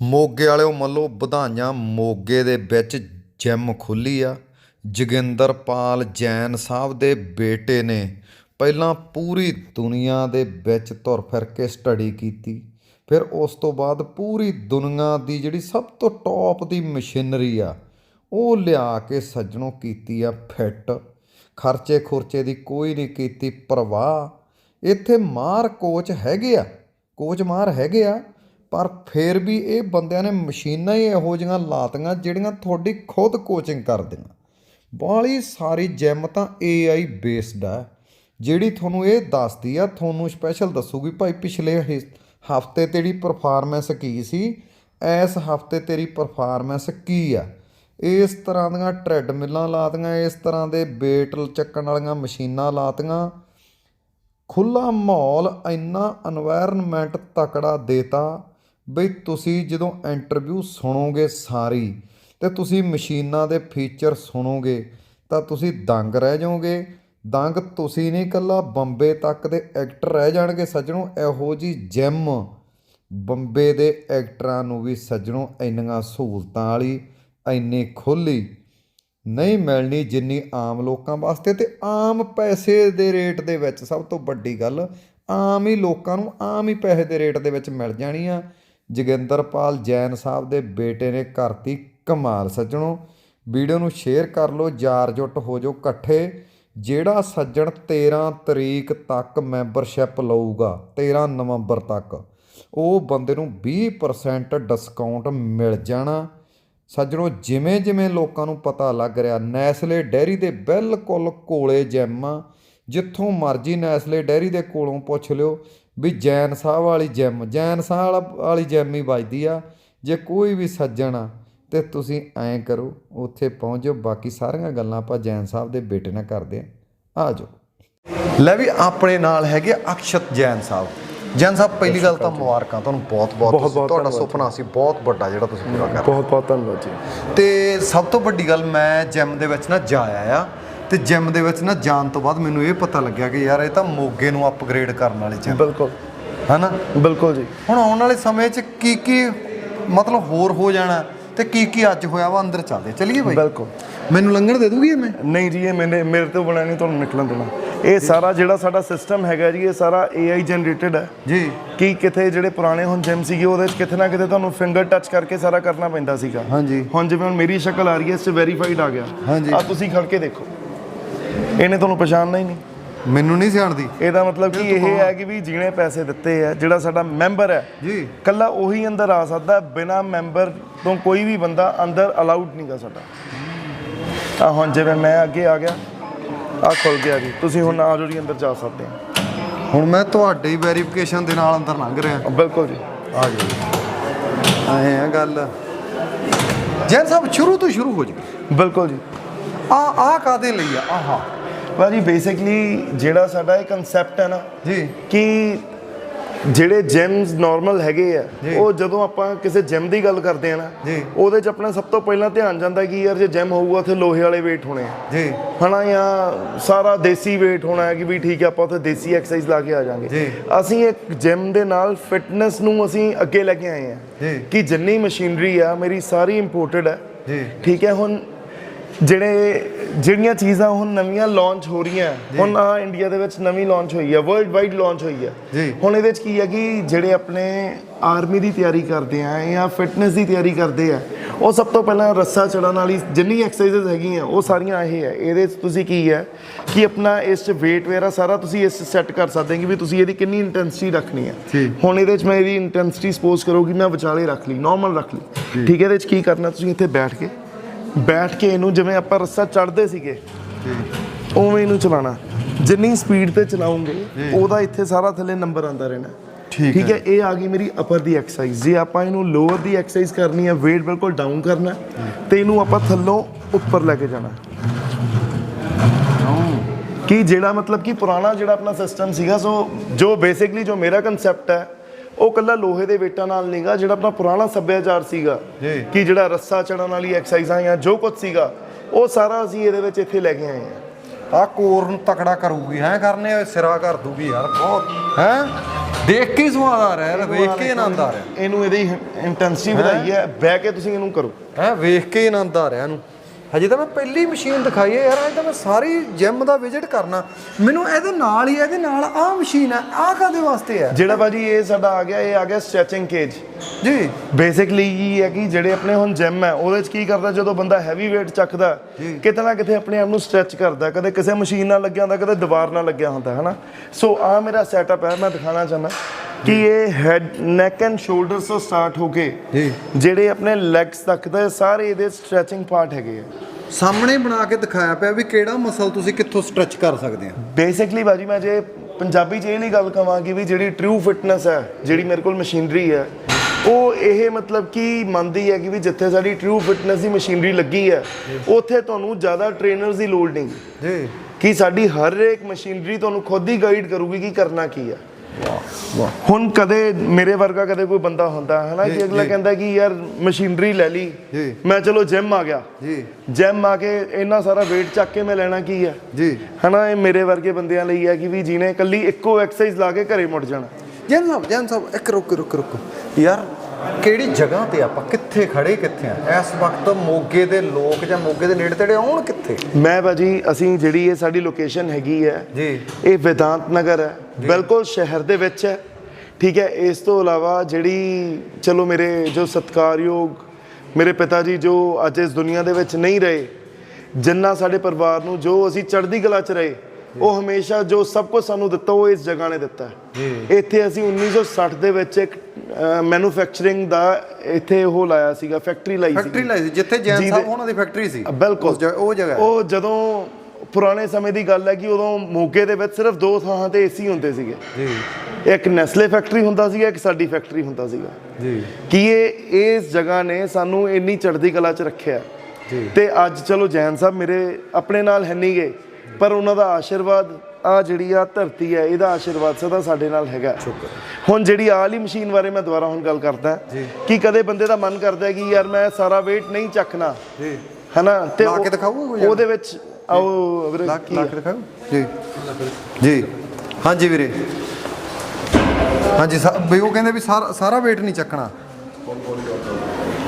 ਮੋਗੇ ਵਾਲਿਓ ਮੱਲੋ ਵਧਾਈਆਂ, ਮੋਗੇ ਦੇ ਵਿੱਚ ਜਿਮ ਖੁੱਲੀ ਆ। ਜੋਗਿੰਦਰਪਾਲ ਜੈਨ ਸਾਹਿਬ ਦੇ ਬੇਟੇ ਨੇ ਪਹਿਲਾਂ ਪੂਰੀ ਦੁਨੀਆ ਦੇ ਵਿੱਚ ਤੁਰ ਫਿਰ ਕੇ ਸਟੱਡੀ ਕੀਤੀ। ਫਿਰ ਉਸ ਤੋਂ ਬਾਅਦ ਪੂਰੀ ਦੁਨੀਆ ਦੀ ਜਿਹੜੀ ਸਭ ਤੋਂ ਟੌਪ ਦੀ ਮਸ਼ੀਨਰੀ ਆ, ਉਹ ਲਿਆ ਕੇ ਸੱਜਣੋਂ ਕੀਤੀ ਆ ਫਿੱਟ ਖਰਚੇ ਖੁਰਚੇ ਦੀ ਕੋਈ ਨਹੀਂ ਕੀਤੀ ਪਰਵਾਹ। ਇੱਥੇ ਮਾਰ ਕੋਚ ਹੈਗੇ ਆ ਕੋਚ ਮਾਰ ਹੈਗੇ ਆ ਪਰ ਫਿਰ ਵੀ ਇਹ ਬੰਦਿਆਂ ਨੇ ਮਸ਼ੀਨਾਂ ਹੀ ਇਹੋ ਜਿਹੀਆਂ ਲਾਤੀਆਂ ਜਿਹੜੀਆਂ ਤੁਹਾਡੀ ਖੁਦ ਕੋਚਿੰਗ ਕਰਦੀਆਂ। ਦੇਣ ਬਾਲੀ ਸਾਰੀ ਜਿਮ ਤਾਂ AI ਬੇਸਡ ਆ, ਜਿਹੜੀ ਤੁਹਾਨੂੰ ਇਹ ਦੱਸਦੀ ਆ, ਤੁਹਾਨੂੰ ਸਪੈਸ਼ਲ ਦੱਸੂਗੀ। ਭਾਈ ਪਿਛਲੇ ਹਫ਼ਤੇ ਤੇਰੀ ਪਰਫਾਰਮੈਂਸ ਕੀ ਸੀ? ਇਸ ਹਫ਼ਤੇ ਤੇਰੀ ਪਰਫਾਰਮੈਂਸ ਕੀ ਆ? ਇਸ ਤਰ੍ਹਾਂ ਦੀਆਂ ਟ੍ਰੈਡਮਿਲਾਂ ਲਾਤੀਆਂ, ਇਸ ਤਰ੍ਹਾਂ ਦੇ weight ਚੱਕਣ ਵਾਲੀਆਂ ਮਸ਼ੀਨਾਂ ਲਾਤੀਆਂ। ਖੁੱਲਾ ਮਾਹੌਲ ਇੰਨਾ এনवायरमेंट ਤਕੜਾ ਦੇਤਾ। ਬਈ ਤੁਸੀਂ ਜਦੋਂ ਇੰਟਰਵਿਊ ਸੁਣੋਗੇ ਸਾਰੀ ਤੇ ਤੁਸੀਂ ਮਸ਼ੀਨਾਂ ਦੇ ਫੀਚਰ ਸੁਣੋਗੇ ਤਾਂ ਤੁਸੀਂ ਦੰਗ ਰਹਿ ਜਾਓਗੇ। ਦੰਗ ਤੁਸੀਂ ਨਹੀਂ ਇਕੱਲਾ, ਬੰਬੇ ਤੱਕ ਦੇ ਐਕਟਰ ਰਹਿ ਜਾਣਗੇ ਸੱਜਣੋ, ਇਹੋ ਜੀ ਜਿਮ ਬੰਬੇ ਦੇ ਐਕਟਰਾਂ ਨੂੰ ਵੀ ਸੱਜਣੋ, ਇੰਨੀਆਂ ਸਹੂਲਤਾਂ ਵਾਲੀ, ਇੰਨੀ ਖੁੱਲੀ ਨਹੀਂ ਮਿਲਣੀ ਜਿੰਨੀ ਆਮ ਲੋਕਾਂ ਵਾਸਤੇ ਤੇ ਆਮ ਪੈਸੇ ਦੇ ਰੇਟ ਦੇ ਵਿੱਚ ਸਭ ਤੋਂ ਵੱਡੀ ਗੱਲ, ਆਮ ਹੀ ਲੋਕਾਂ ਨੂੰ ਆਮ ਹੀ ਪੈਸੇ ਦੇ ਰੇਟ ਦੇ ਵਿੱਚ ਮਿਲ ਜਾਣੀ ਆ। ਜੋਗਿੰਦਰਪਾਲ ਜੈਨ ਸਾਹਿਬ ਦੇ ਬੇਟੇ ਨੇ ਕਰਤੀ ਕਮਾਲ ਸੱਜਣੋ। ਵੀਡੀਓ ਨੂੰ ਸ਼ੇਅਰ ਕਰ ਲਓ, ਯਾਰ ਜੁੱਟ ਹੋ ਜਾਓ ਇਕੱਠੇ। ਜਿਹੜਾ ਸੱਜਣ 13 ਤਰੀਕ ਤੱਕ ਮੈਂਬਰਸ਼ਿਪ ਲਊਗਾ 13 ਨਵੰਬਰ ਤੱਕ, ਉਹ ਬੰਦੇ ਨੂੰ 20% ਡਿਸਕਾਊਂਟ ਮਿਲ ਜਾਣਾ। ਸੱਜਣੋ ਜਿਵੇਂ ਜਿਵੇਂ ਲੋਕਾਂ ਨੂੰ ਪਤਾ ਲੱਗ ਰਿਹਾ, ਨੈਸਲੇ ਡੈਰੀ ਦੇ ਬਿਲਕੁਲ ਕੋਲੇ ਜਿਮ। ਜਿੱਥੋਂ ਮਰਜ਼ੀ ਨੈਸਲੇ ਡੈਰੀ ਦੇ ਕੋਲੋਂ ਪੁੱਛ ਲਿਓ ਵੀ ਜੈਨ ਸਾਹਿਬ ਵਾਲੀ ਜਿਮ ਜੈਨ ਸਾਹਿਬ ਵਾਲਾ- ਜਿਮ ਹੀ ਵੱਜਦੀ ਆ। ਜੇ ਕੋਈ ਵੀ ਸੱਜਣ ਆ ਤੇ ਤੁਸੀਂ ਐਂ ਕਰੋ ਉੱਥੇ ਪਹੁੰਚ ਜਾਓ ਬਾਕੀ ਸਾਰੀਆਂ ਗੱਲਾਂ ਆਪਾਂ ਜੈਨ ਸਾਹਿਬ ਦੇ ਬੇਟੇ ਨਾਲ ਕਰਦੇ ਆ। ਆ ਜਾਓ। ਲੈ ਵੀ ਆਪਣੇ ਨਾਲ ਹੈਗੇ ਅਕਸ਼ਤ ਜੈਨ ਸਾਹਿਬ ਜੈਨ ਸਾਹਿਬ ਪਹਿਲੀ ਗੱਲ ਤਾਂ ਮੁਬਾਰਕਾਂ ਤੁਹਾਨੂੰ ਬਹੁਤ ਬਹੁਤ ਬਹੁਤ-ਬਹੁਤ ਤੁਹਾਡਾ ਸੁਪਨਾ ਸੀ ਬਹੁਤ ਵੱਡਾ ਜਿਹੜਾ ਤੁਸੀਂ ਪੂਰਾ ਕਰ ਬਹੁਤ ਬਹੁਤ ਧੰਨਵਾਦ ਜੀ। ਤੇ ਸਭ ਤੋਂ ਵੱਡੀ ਗੱਲ ਮੈਂ ਜਿਮ ਦੇ ਵਿੱਚ ਨਾ ਜਾ ਆਇਆ ਆ। ਤੇ ਜਿਮ ਦੇ ਵਿੱਚ ਨਾ ਜਾਣ ਤੋਂ ਬਾਅਦ ਮੈਨੂੰ ਇਹ ਪਤਾ ਲੱਗਿਆ ਕਿ ਯਾਰ ਇਹ ਤਾਂ ਮੋਗੇ ਨੂੰ ਅਪਗ੍ਰੇਡ ਕਰਨ ਵਾਲੀ ਜਿਮ ਬਿਲਕੁਲ। ਹਨਾ? ਬਿਲਕੁਲ ਜੀ। ਹੁਣ ਆਉਣ ਵਾਲੇ ਸਮੇਂ 'ਚ ਕੀ ਕੀ ਮਤਲਬ ਹੋਰ ਹੋ ਜਾਣਾ ਤੇ ਕੀ ਕੀ ਅੱਜ ਹੋਇਆ ਵਾ ਅੰਦਰ ਚੱਲਦੇ ਚਲਿਏ ਬਾਈ? ਬਿਲਕੁਲ। ਮੈਨੂੰ ਲੰਘਣ ਦੇ ਦੂਗੀ ਮੈਂ? ਨਹੀਂ ਜੀ ਇਹ ਮੈਨੇ ਮੇਰੇ ਤੋਂ ਬਣਾ ਨਹੀਂ ਤੁਹਾਨੂੰ ਨਿਕਲਣ ਦੇਣਾ। ਇਹ ਸਾਰਾ ਜਿਹੜਾ ਸਾਡਾ ਸਿਸਟਮ ਹੈਗਾ ਜੀ ਇਹ ਸਾਰਾ AI ਜਨਰੇਟਡ ਹੈ ਜੀ। ਕਿ ਕਿਥੇ ਜਿਹੜੇ ਪੁਰਾਣੇ ਹੁਣ ਜਿਮ ਸੀਗੇ ਉਹਦੇ ਵਿੱਚ ਕਿਥੇ ਨਾ ਕਿਤੇ ਤੁਹਾਨੂੰ ਫਿੰਗਰ ਟੱਚ ਕਰਕੇ ਸਾਰਾ ਕਰਨਾ ਪੈਂਦਾ ਸੀਗਾ। ਹਾਂਜੀ। ਹੁਣ ਜਿਵੇਂ ਹੁਣ ਮੇਰੀ ਸ਼ਕਲ ਆ ਰਹੀ ਹੈ ਇਸ 'ਚ ਵੈਰੀਫਾਈਡ ਆ ਗਿਆ। ਹਾਂਜੀ। ਆ ਤੁਸੀਂ ਖੜ ਕੇ ਦੇਖੋ। ਇਹਨੇ ਤੁਹਾਨੂੰ ਪਛਾਣਨਾ ਹੀ ਨਹੀਂ। ਮੈਨੂੰ ਨਹੀਂ ਸਿਆਣਦੀ। ਇਹਦਾ ਮਤਲਬ ਕਿ ਇਹ ਹੈ। ਕਿ ਵੀ ਜਿਹਨੇ ਪੈਸੇ ਦਿੱਤੇ ਆ ਜਿਹੜਾ ਸਾਡਾ ਮੈਂਬਰ ਹੈ ਜੀ। ਕੱਲਾ ਉਹੀ ਅੰਦਰ ਆ ਸਕਦਾ ਬਿਨਾ ਮੈਂਬਰ ਤੋਂ ਕੋਈ ਵੀ ਬੰਦਾ ਅੰਦਰ ਅਲਾਉਡ ਨਹੀਂਗਾ ਸਾਡਾ ਆ ਹੁਣ ਜਿਵੇਂ ਮੈਂ ਅੱਗੇ ਆ ਗਿਆ ਆ ਖੁੱਲ ਗਿਆ ਜੀ। ਤੁਸੀਂ ਹੁਣ ਆ ਜੋ ਜੀ ਅੰਦਰ ਜਾ ਸਕਦੇ ਆ ਹੁਣ ਮੈਂ ਤੁਹਾਡੀ ਵੈਰੀਫਿਕੇਸ਼ਨ ਦੇ ਨਾਲ ਅੰਦਰ ਲੰਘ ਰਿਹਾ। ਬਿਲਕੁਲ ਜੀ। ਆ ਜਾਓ ਆਏ ਆ ਗੱਲ। ਜੈਨ ਸਾਹਿਬ ਸ਼ੁਰੂ ਤੋਂ ਸ਼ੁਰੂ ਹੋ ਜੀ ਬਿਲਕੁਲ ਜੀ। ਆ ਆ ਕਾਦੇ ਲਈ ਆ? ਆਹਾ। ਭਾਜੀ ਬੇਸਿਕਲੀ ਜਿਹੜਾ ਸਾਡਾ ਇਹ ਕਨਸੈਪਟ ਹੈ ਨਾ ਜੀ ਕਿ ਜਿਹੜੇ ਜਿਮਸ ਨਾਰਮਲ ਹੈਗੇ ਆ। ਉਹ ਜਦੋਂ ਆਪਾਂ ਕਿਸੇ ਜਿਮ ਦੀ ਗੱਲ ਕਰਦੇ ਆ ਨਾ। ਉਹਦੇ 'ਚ ਆਪਣਾ ਸਭ ਤੋਂ ਪਹਿਲਾਂ ਧਿਆਨ ਜਾਂਦਾ ਕਿ ਯਾਰ ਜੇ ਜਿਮ ਹੋਊਗਾ ਉੱਥੇ ਲੋਹੇ ਵਾਲੇ weight ਹੋਣੇ ਆ ਜੀ ਹਨਾ ਜਾਂ ਸਾਰਾ ਦੇਸੀ weight ਹੋਣਾ ਹੈ ਕਿ ਵੀ ਠੀਕ ਹੈ ਆਪਾਂ ਉੱਥੇ ਦੇਸੀ ਐਕਸਰਸਾਈਜ਼ ਲਾ ਕੇ ਆ ਜਾਾਂਗੇ। ਅਸੀਂ ਇੱਕ ਜਿਮ ਦੇ ਨਾਲ ਫਿਟਨੈਸ ਨੂੰ ਅਸੀਂ ਅੱਗੇ ਲੈ ਕੇ ਆਏ। ਹਾਂ ਕਿ ਜਿੰਨੀ ਮਸ਼ੀਨਰੀ ਆ ਮੇਰੀ ਸਾਰੀ ਇੰਪੋਰਟਡ ਹੈ ਜੀ। ਠੀਕ ਹੈ ਹੁਣ ਜਿਹੜੇ ਜਿਹੜੀਆਂ ਚੀਜ਼ਾਂ ਹੁਣ ਨਵੀਆਂ ਲਾਂਚ ਹੋ ਰਹੀਆਂ ਹੁਣ ਆ ਇੰਡੀਆ ਦੇ ਵਿੱਚ ਨਵੀਂ ਲਾਂਚ ਹੋਈ ਹੈ ਵਰਲਡ ਵਾਈਡ ਲਾਂਚ ਹੋਈ ਹੈ। ਹੁਣ ਇਹਦੇ ਵਿੱਚ ਕੀ ਹੈ ਕਿ ਜਿਹੜੇ ਆਪਣੇ ਆਰਮੀ ਦੀ ਤਿਆਰੀ ਕਰਦੇ ਆ ਜਾਂ ਫਿਟਨੈਸ ਦੀ ਤਿਆਰੀ ਕਰਦੇ ਆ ਉਹ ਸਭ ਤੋਂ ਪਹਿਲਾਂ ਰੱਸਾ ਚੜਨ ਵਾਲੀ ਜਿੰਨੀ ਐਕਸਰਸਾਈਜ਼ਸ ਹੈਗੀਆਂ ਉਹ ਸਾਰੀਆਂ ਇਹ ਹੈ ਇਹਦੇ ਤੁਸੀਂ ਕੀ ਹੈ ਕਿ ਆਪਣਾ ਇਸ 'ਚ weight ਵਗੈਰਾ ਸਾਰਾ ਤੁਸੀਂ ਇਸ ਸੈੱਟ ਕਰ ਸਕਦੇ ਹੋ ਕਿ ਵੀ ਤੁਸੀਂ ਇਹਦੀ ਕਿੰਨੀ ਇੰਟੈਂਸਿਟੀ ਰੱਖਣੀ ਹੈ। ਹੁਣ ਇਹਦੇ 'ਚ ਮੈਂ ਇਹਦੀ ਇੰਟੈਂਸਿਟੀ ਸਪੋਜ਼ ਕਰੋ ਕਿ ਮੈਂ ਵਿਚਾਲੇ ਰੱਖ ਲਈ ਨਾਰਮਲ ਰੱਖ ਲਈ। ਠੀਕ ਹੈ ਇਹਦੇ 'ਚ ਕੀ ਕਰਨਾ ਤੁਸੀਂ ਇੱਥੇ ਬੈਠ ਕੇ ਬੈਠ ਕੇ ਇਹਨੂੰ ਜਿਵੇਂ ਆਪਾਂ ਰੱਸਾ ਚੜਦੇ ਸੀਗੇ ਉਵੇਂ ਇਹਨੂੰ ਚਲਾਣਾ ਜਿੰਨੀ ਸਪੀਡ ਤੇ ਚਲਾਉਂਗੇ ਉਹਦਾ ਇੱਥੇ ਸਾਰਾ ਥੱਲੇ ਨੰਬਰ ਆਂਦਾ ਰਹਿਣਾ। ਠੀਕ ਠੀਕ ਹੈ। ਇਹ ਆ ਗਈ ਮੇਰੀ ਅਪਰ ਦੀ ਐਕਸਰਸਾਈਜ਼ ਜੇ ਆਪਾਂ ਇਹਨੂੰ ਲੋਅਰ ਦੀ ਐਕਸਰਸਾਈਜ਼ ਕਰਨੀ ਹੈ weight ਬਿਲਕੁਲ ਡਾਊਨ ਕਰਨਾ ਤੇ ਇਹਨੂੰ ਆਪਾਂ ਥੱਲੋਂ ਉੱਪਰ ਲੈ ਕੇ ਜਾਣਾ। ਕਿ ਜਿਹੜਾ ਮਤਲਬ ਕਿ ਪੁਰਾਣਾ ਜਿਹੜਾ ਆਪਣਾ ਸਿਸਟਮ ਸੀਗਾ ਸੋ ਜੋ ਬੇਸਿਕਲੀ ਜੋ ਮੇਰਾ ਕਨਸੈਪਟ ਹੈ ਉਹ ਕੱਲਾ ਲੋਹੇ ਦੇ ਵੇਟਾਂ ਨਾਲ ਨਹੀਂਗਾ ਜਿਹੜਾ ਆਪਣਾ ਪੁਰਾਣਾ ਸੱਭਿਆਚਾਰ ਸੀਗਾ। ਕਿ ਜਿਹੜਾ ਰੱਸਾ ਚੜਨ ਵਾਲੀ ਐਕਸਰਸਾਈਜ਼ਾਂ ਜਾਂ ਜੋ ਕੁਝ ਸੀਗਾ ਉਹ ਸਾਰਾ ਅਸੀਂ ਇਹਦੇ ਵਿੱਚ ਇੱਥੇ ਲੈ ਕੇ ਆਏ ਹਾਂ। ਆ ਕੋਰ ਨੂੰ ਤਕੜਾ ਕਰੂਗੀ ਹੈ ਕਰਨੇ ਸਿਰਾ ਕਰ ਦੂਗੀ ਯਾਰ ਬਹੁਤ ਹੈ? ਦੇਖ ਕੇ ਸਵਾਦ ਆ ਰਿਹਾ ਹੈ ਵੇਖ ਕੇ ਆਨੰਦ ਆ ਰਿਹਾ। ਇਹਨੂੰ ਇਹਦੀ ਇੰਟੈਂਸਿਟੀ ਵਧਾਈ ਹੈ ਬਹਿ ਕੇ ਤੁਸੀਂ ਇਹਨੂੰ ਕਰੋ। ਹੈ ਵੇਖ ਕੇ ਆਨੰਦ ਆ ਰਿਹਾ ਇਹਨੂੰ। ਹਜੇ ਤਾਂ ਮੈਂ ਪਹਿਲੀ ਮਸ਼ੀਨ ਦਿਖਾਈ ਹੈ ਯਾਰ ਇਹ ਤਾਂ ਮੈਂ ਸਾਰੀ ਜਿਮ ਦਾ ਵਿਜ਼ਿਟ ਕਰਨਾ। ਮੈਨੂੰ ਇਹਦੇ ਨਾਲ ਹੀ ਇਹਦੇ ਨਾਲ ਆਹ ਮਸ਼ੀਨ ਹੈ ਆਹ ਕਾਦੇ ਵਾਸਤੇ ਹੈ? ਜਿਹੜਾ ਭਾਜੀ ਇਹ ਸਾਡਾ ਆ ਗਿਆ ਇਹ ਆ ਗਿਆ ਸਟ੍ਰੈਚਿੰਗ ਕੇਜ ਜੀ। ਬੇਸਿਕਲੀ ਕੀ ਹੈ ਕਿ ਜਿਹੜੇ ਆਪਣੇ ਹੁਣ ਜਿਮ ਹੈ ਉਹਦੇ ਚ ਕੀ ਕਰਦਾ ਜਦੋਂ ਬੰਦਾ ਹੈਵੀ weight ਚੱਕਦਾ ਕਿਤੇ ਨਾ ਕਿਤੇ ਆਪਣੇ ਆਪ ਨੂੰ ਸਟ੍ਰੈਚ ਕਰਦਾ ਕਦੇ ਕਿਸੇ ਮਸ਼ੀਨ ਨਾਲ ਲੱਗਿਆ ਹੁੰਦਾ ਕਦੇ ਦੀਵਾਰ ਨਾਲ ਲੱਗਿਆ ਹੁੰਦਾ ਹਨਾ? ਸੋ ਆ ਮੇਰਾ ਸੈਟਅਪ ਹੈ ਮੈਂ ਦਿਖਾਣਾ ਚਾਹੁੰਦਾ। ਕਿ ਇਹ ਹੈਡ ਨੈਕ ਐਂਡ ਸ਼ੋਲਡਰਸ ਤੋਂ ਸਟਾਰਟ ਹੋ ਕੇ ਜੀ। ਜਿਹੜੇ ਆਪਣੇ ਲੈਗਸ ਤੱਕ ਦੇ ਸਾਰੇ ਇਹਦੇ ਸਟ੍ਰੈਚਿੰਗ ਪਾਰਟ ਹੈਗੇ ਆ। ਸਾਹਮਣੇ ਬਣਾ ਕੇ ਦਿਖਾਇਆ ਪਿਆ ਵੀ ਕਿਹੜਾ ਮਸਲ ਤੁਸੀਂ ਕਿੱਥੋਂ ਸਟ੍ਰੈਚ ਕਰ ਸਕਦੇ ਆ। ਬੇਸਿਕਲੀ ਬਾਜੀ ਮੈਂ ਜੇ ਪੰਜਾਬੀ ਚ ਇਹ ਲਈ ਗੱਲ ਕਵਾਂ ਕਿ ਵੀ ਜਿਹੜੀ ਟਰੂ ਫਿਟਨੈਸ ਹੈ ਜਿਹੜੀ ਮੇਰੇ ਕੋਲ ਮਸ਼ੀਨਰੀ ਹੈ ਉਹ ਇਹ ਮਤਲਬ ਕਿ ਮੰਨਦੀ ਹੈ ਕਿ ਵੀ ਜਿੱਥੇ ਸਾਡੀ ਟਰੂ ਫਿਟਨੈਸ ਦੀ ਮਸ਼ੀਨਰੀ ਲੱਗੀ ਹੈ ਉੱਥੇ ਤੁਹਾਨੂੰ ਜ਼ਿਆਦਾ ਟ੍ਰੇਨਰਸ ਦੀ ਲੋੜ ਨਹੀਂ। ਜੀ। ਕਿ ਸਾਡੀ ਹਰ ਇੱਕ ਮਸ਼ੀਨਰੀ ਤੁਹਾਨੂੰ ਖੁਦ ਹੀ ਗਾਈਡ ਕਰੂਗੀ ਕਿ ਕਰਨਾ ਕੀ ਹੈ। ਹੁਣ ਕਦੇ ਮੇਰੇ ਵਰਗਾ ਕਦੇ ਕੋਈ ਬੰਦਾ ਹੁੰਦਾ ਹੈ ਨਾ ਕਿ ਅਗਲਾ। ਕਹਿੰਦਾ ਕਿ ਯਾਰ ਮਸ਼ੀਨਰੀ ਲੈ ਲਈ। ਮੈਂ ਚਲੋ ਜਿਮ ਆ ਗਿਆ। ਜੀ। ਜਿਮ ਆ ਕੇ ਇੰਨਾ ਸਾਰਾ weight ਚੱਕ ਕੇ ਮੈਂ ਲੈਣਾ ਕੀ ਹੈ ਜੀ। ਹਨਾ ਇਹ ਮੇਰੇ ਵਰਗੇ ਬੰਦਿਆਂ ਲਈ ਹੈ ਕਿ ਵੀ ਜਿਹਨੇ ਇਕੱਲੀ ਇੱਕੋ ਐਕਸਰਸਾਈਜ਼ ਲਾ ਕੇ ਘਰੇ ਮੁੜ ਜਾਣਾ। ਜੈਨ ਸਾਹਿਬ ਜੈਨ ਸਾਹਿਬ ਇੱਕ ਰੁਕ ਰੁਕ ਰੁਕ। ਯਾਰ ਕਿਹੜੀ ਜਗ੍ਹਾ ਤੇ ਆਪਾਂ ਕਿੱਥੇ ਖੜੇ ਕਿੱਥੇ ਆ? ਇਸ ਵਕਤ ਮੋਗੇ ਦੇ ਲੋਕ ਜਾਂ ਮੋਗੇ ਦੇ ਨੇੜੇ ਤੇੜੇ ਆਉਣ ਕਿੱਥੇ? ਮੈਂ ਭਾਜੀ ਅਸੀਂ ਜਿਹੜੀ ਇਹ ਸਾਡੀ ਲੋਕੇਸ਼ਨ ਹੈਗੀ ਹੈ ਜੀ। ਇਹ ਵਿਦਾਂਤ ਨਗਰ ਹੈ ਬਿਲਕੁਲ ਸ਼ਹਿਰ ਦੇ ਵਿੱਚ ਹੈ। ਠੀਕ ਹੈ ਇਸ ਤੋਂ ਇਲਾਵਾ ਜਿਹੜੀ ਚਲੋ ਮੇਰੇ ਜੋ ਸਤਿਕਾਰਯੋਗ ਮੇਰੇ ਪਿਤਾ ਜੀ ਜੋ ਅੱਜ ਇਸ ਦੁਨੀਆ ਦੇ ਵਿੱਚ ਨਹੀਂ ਰਹੇ ਜਿੰਨਾ ਸਾਡੇ ਪਰਿਵਾਰ ਨੂੰ ਜੋ ਅਸੀਂ ਚੜ੍ਹਦੀ ਕਲਾ 'ਚ ਰਹੇ ਉਹ ਹਮੇਸ਼ਾ ਜੋ ਸਭ ਕੁਝ ਸਾਨੂੰ ਦਿੱਤਾ ਉਹ ਇਸ ਜਗ੍ਹਾ ਨੇ ਦਿੱਤਾ। ਹੈ ਇੱਥੇ ਅਸੀਂ 1960 ਦੇ ਵਿੱਚ ਇੱਕ ਮੈਨੂਫੈਕਚਰਿੰਗ ਦਾ ਇੱਥੇ ਉਹ ਲਾਇਆ ਸੀਗਾ ਫੈਕਟਰੀ ਲਾਈ ਸੀ ਫੈਕਟਰੀ ਲਾਈ ਸੀ ਜਿੱਥੇ ਜੈਨ ਸਾਹਿਬ ਉਹਨਾਂ ਦੀ ਫੈਕਟਰੀ ਸੀ। ਬਿਲਕੁਲ। ਉਹ ਜਗ੍ਹਾ। ਉਹ ਜਦੋਂ ਪੁਰਾਣੇ ਸਮੇਂ ਦੀ ਗੱਲ ਹੈ ਕਿ ਉਦੋਂ ਮੋਗੇ ਦੇ ਵਿੱਚ ਸਿਰਫ ਦੋ ਥਾਂ ਤੇ ਏਸੀ ਹੁੰਦੇ ਸੀਗੇ। ਜੀ। ਇੱਕ ਨੈਸਲੇ ਫੈਕਟਰੀ ਹੁੰਦਾ ਸੀਗਾ ਇੱਕ ਸਾਡੀ ਫੈਕਟਰੀ ਹੁੰਦਾ ਸੀਗਾ। ਜੀ। ਕਿ ਇਹ ਇਸ ਜਗ੍ਹਾ ਨੇ ਸਾਨੂੰ ਇੰਨੀ ਚੜ੍ਹਦੀ ਕਲਾ 'ਚ ਰੱਖਿਆ। ਜੀ। ਤੇ ਅੱਜ ਚਲੋ ਜੈਨ ਸਾਹਿਬ ਮੇਰੇ ਆਪਣੇ ਨਾਲ ਹੈ ਨਹੀਂ ਗਏ ਪਰ ਉਹਨਾਂ ਦਾ ਆਸ਼ੀਰਵਾਦ ਆ ਜਿਹੜੀ ਆ ਧਰਤੀ ਹੈ ਇਹਦਾ ਆਸ਼ੀਰਵਾਦ ਸਦਾ ਸਾਡੇ ਨਾਲ ਹੈਗਾ। ਹੁਣ ਜਿਹੜੀ ਆਹ ਵਾਲੀ ਮਸ਼ੀਨ ਬਾਰੇ ਮੈਂ ਦੁਬਾਰਾ ਹੁਣ ਗੱਲ ਕਰਦਾ। ਕਿ ਕਦੇ ਬੰਦੇ ਦਾ ਮਨ ਕਰਦਾ ਹੈ ਕਿ ਯਾਰ ਮੈਂ ਸਾਰਾ weight ਨਹੀਂ ਚੱਕਣਾ? ਜੀ। ਹਨਾ? ਤੇ ਲਾ ਕੇ ਦਿਖਾਓ। ਉਹਦੇ ਵਿੱਚ ਆਓ ਵੀਰੇ। ਲਾ ਕੀ ਲਾ ਹੈ? ਕੇ ਦਿਖਾਓ। ਜੀ। ਜੀ। ਹਾਂਜੀ ਵੀਰੇ। ਹਾਂਜੀ ਵੀ ਉਹ ਕਹਿੰਦੇ ਵੀ ਸਾਰਾ ਸਾਰਾ weight ਨਹੀਂ ਚੱਕਣਾ।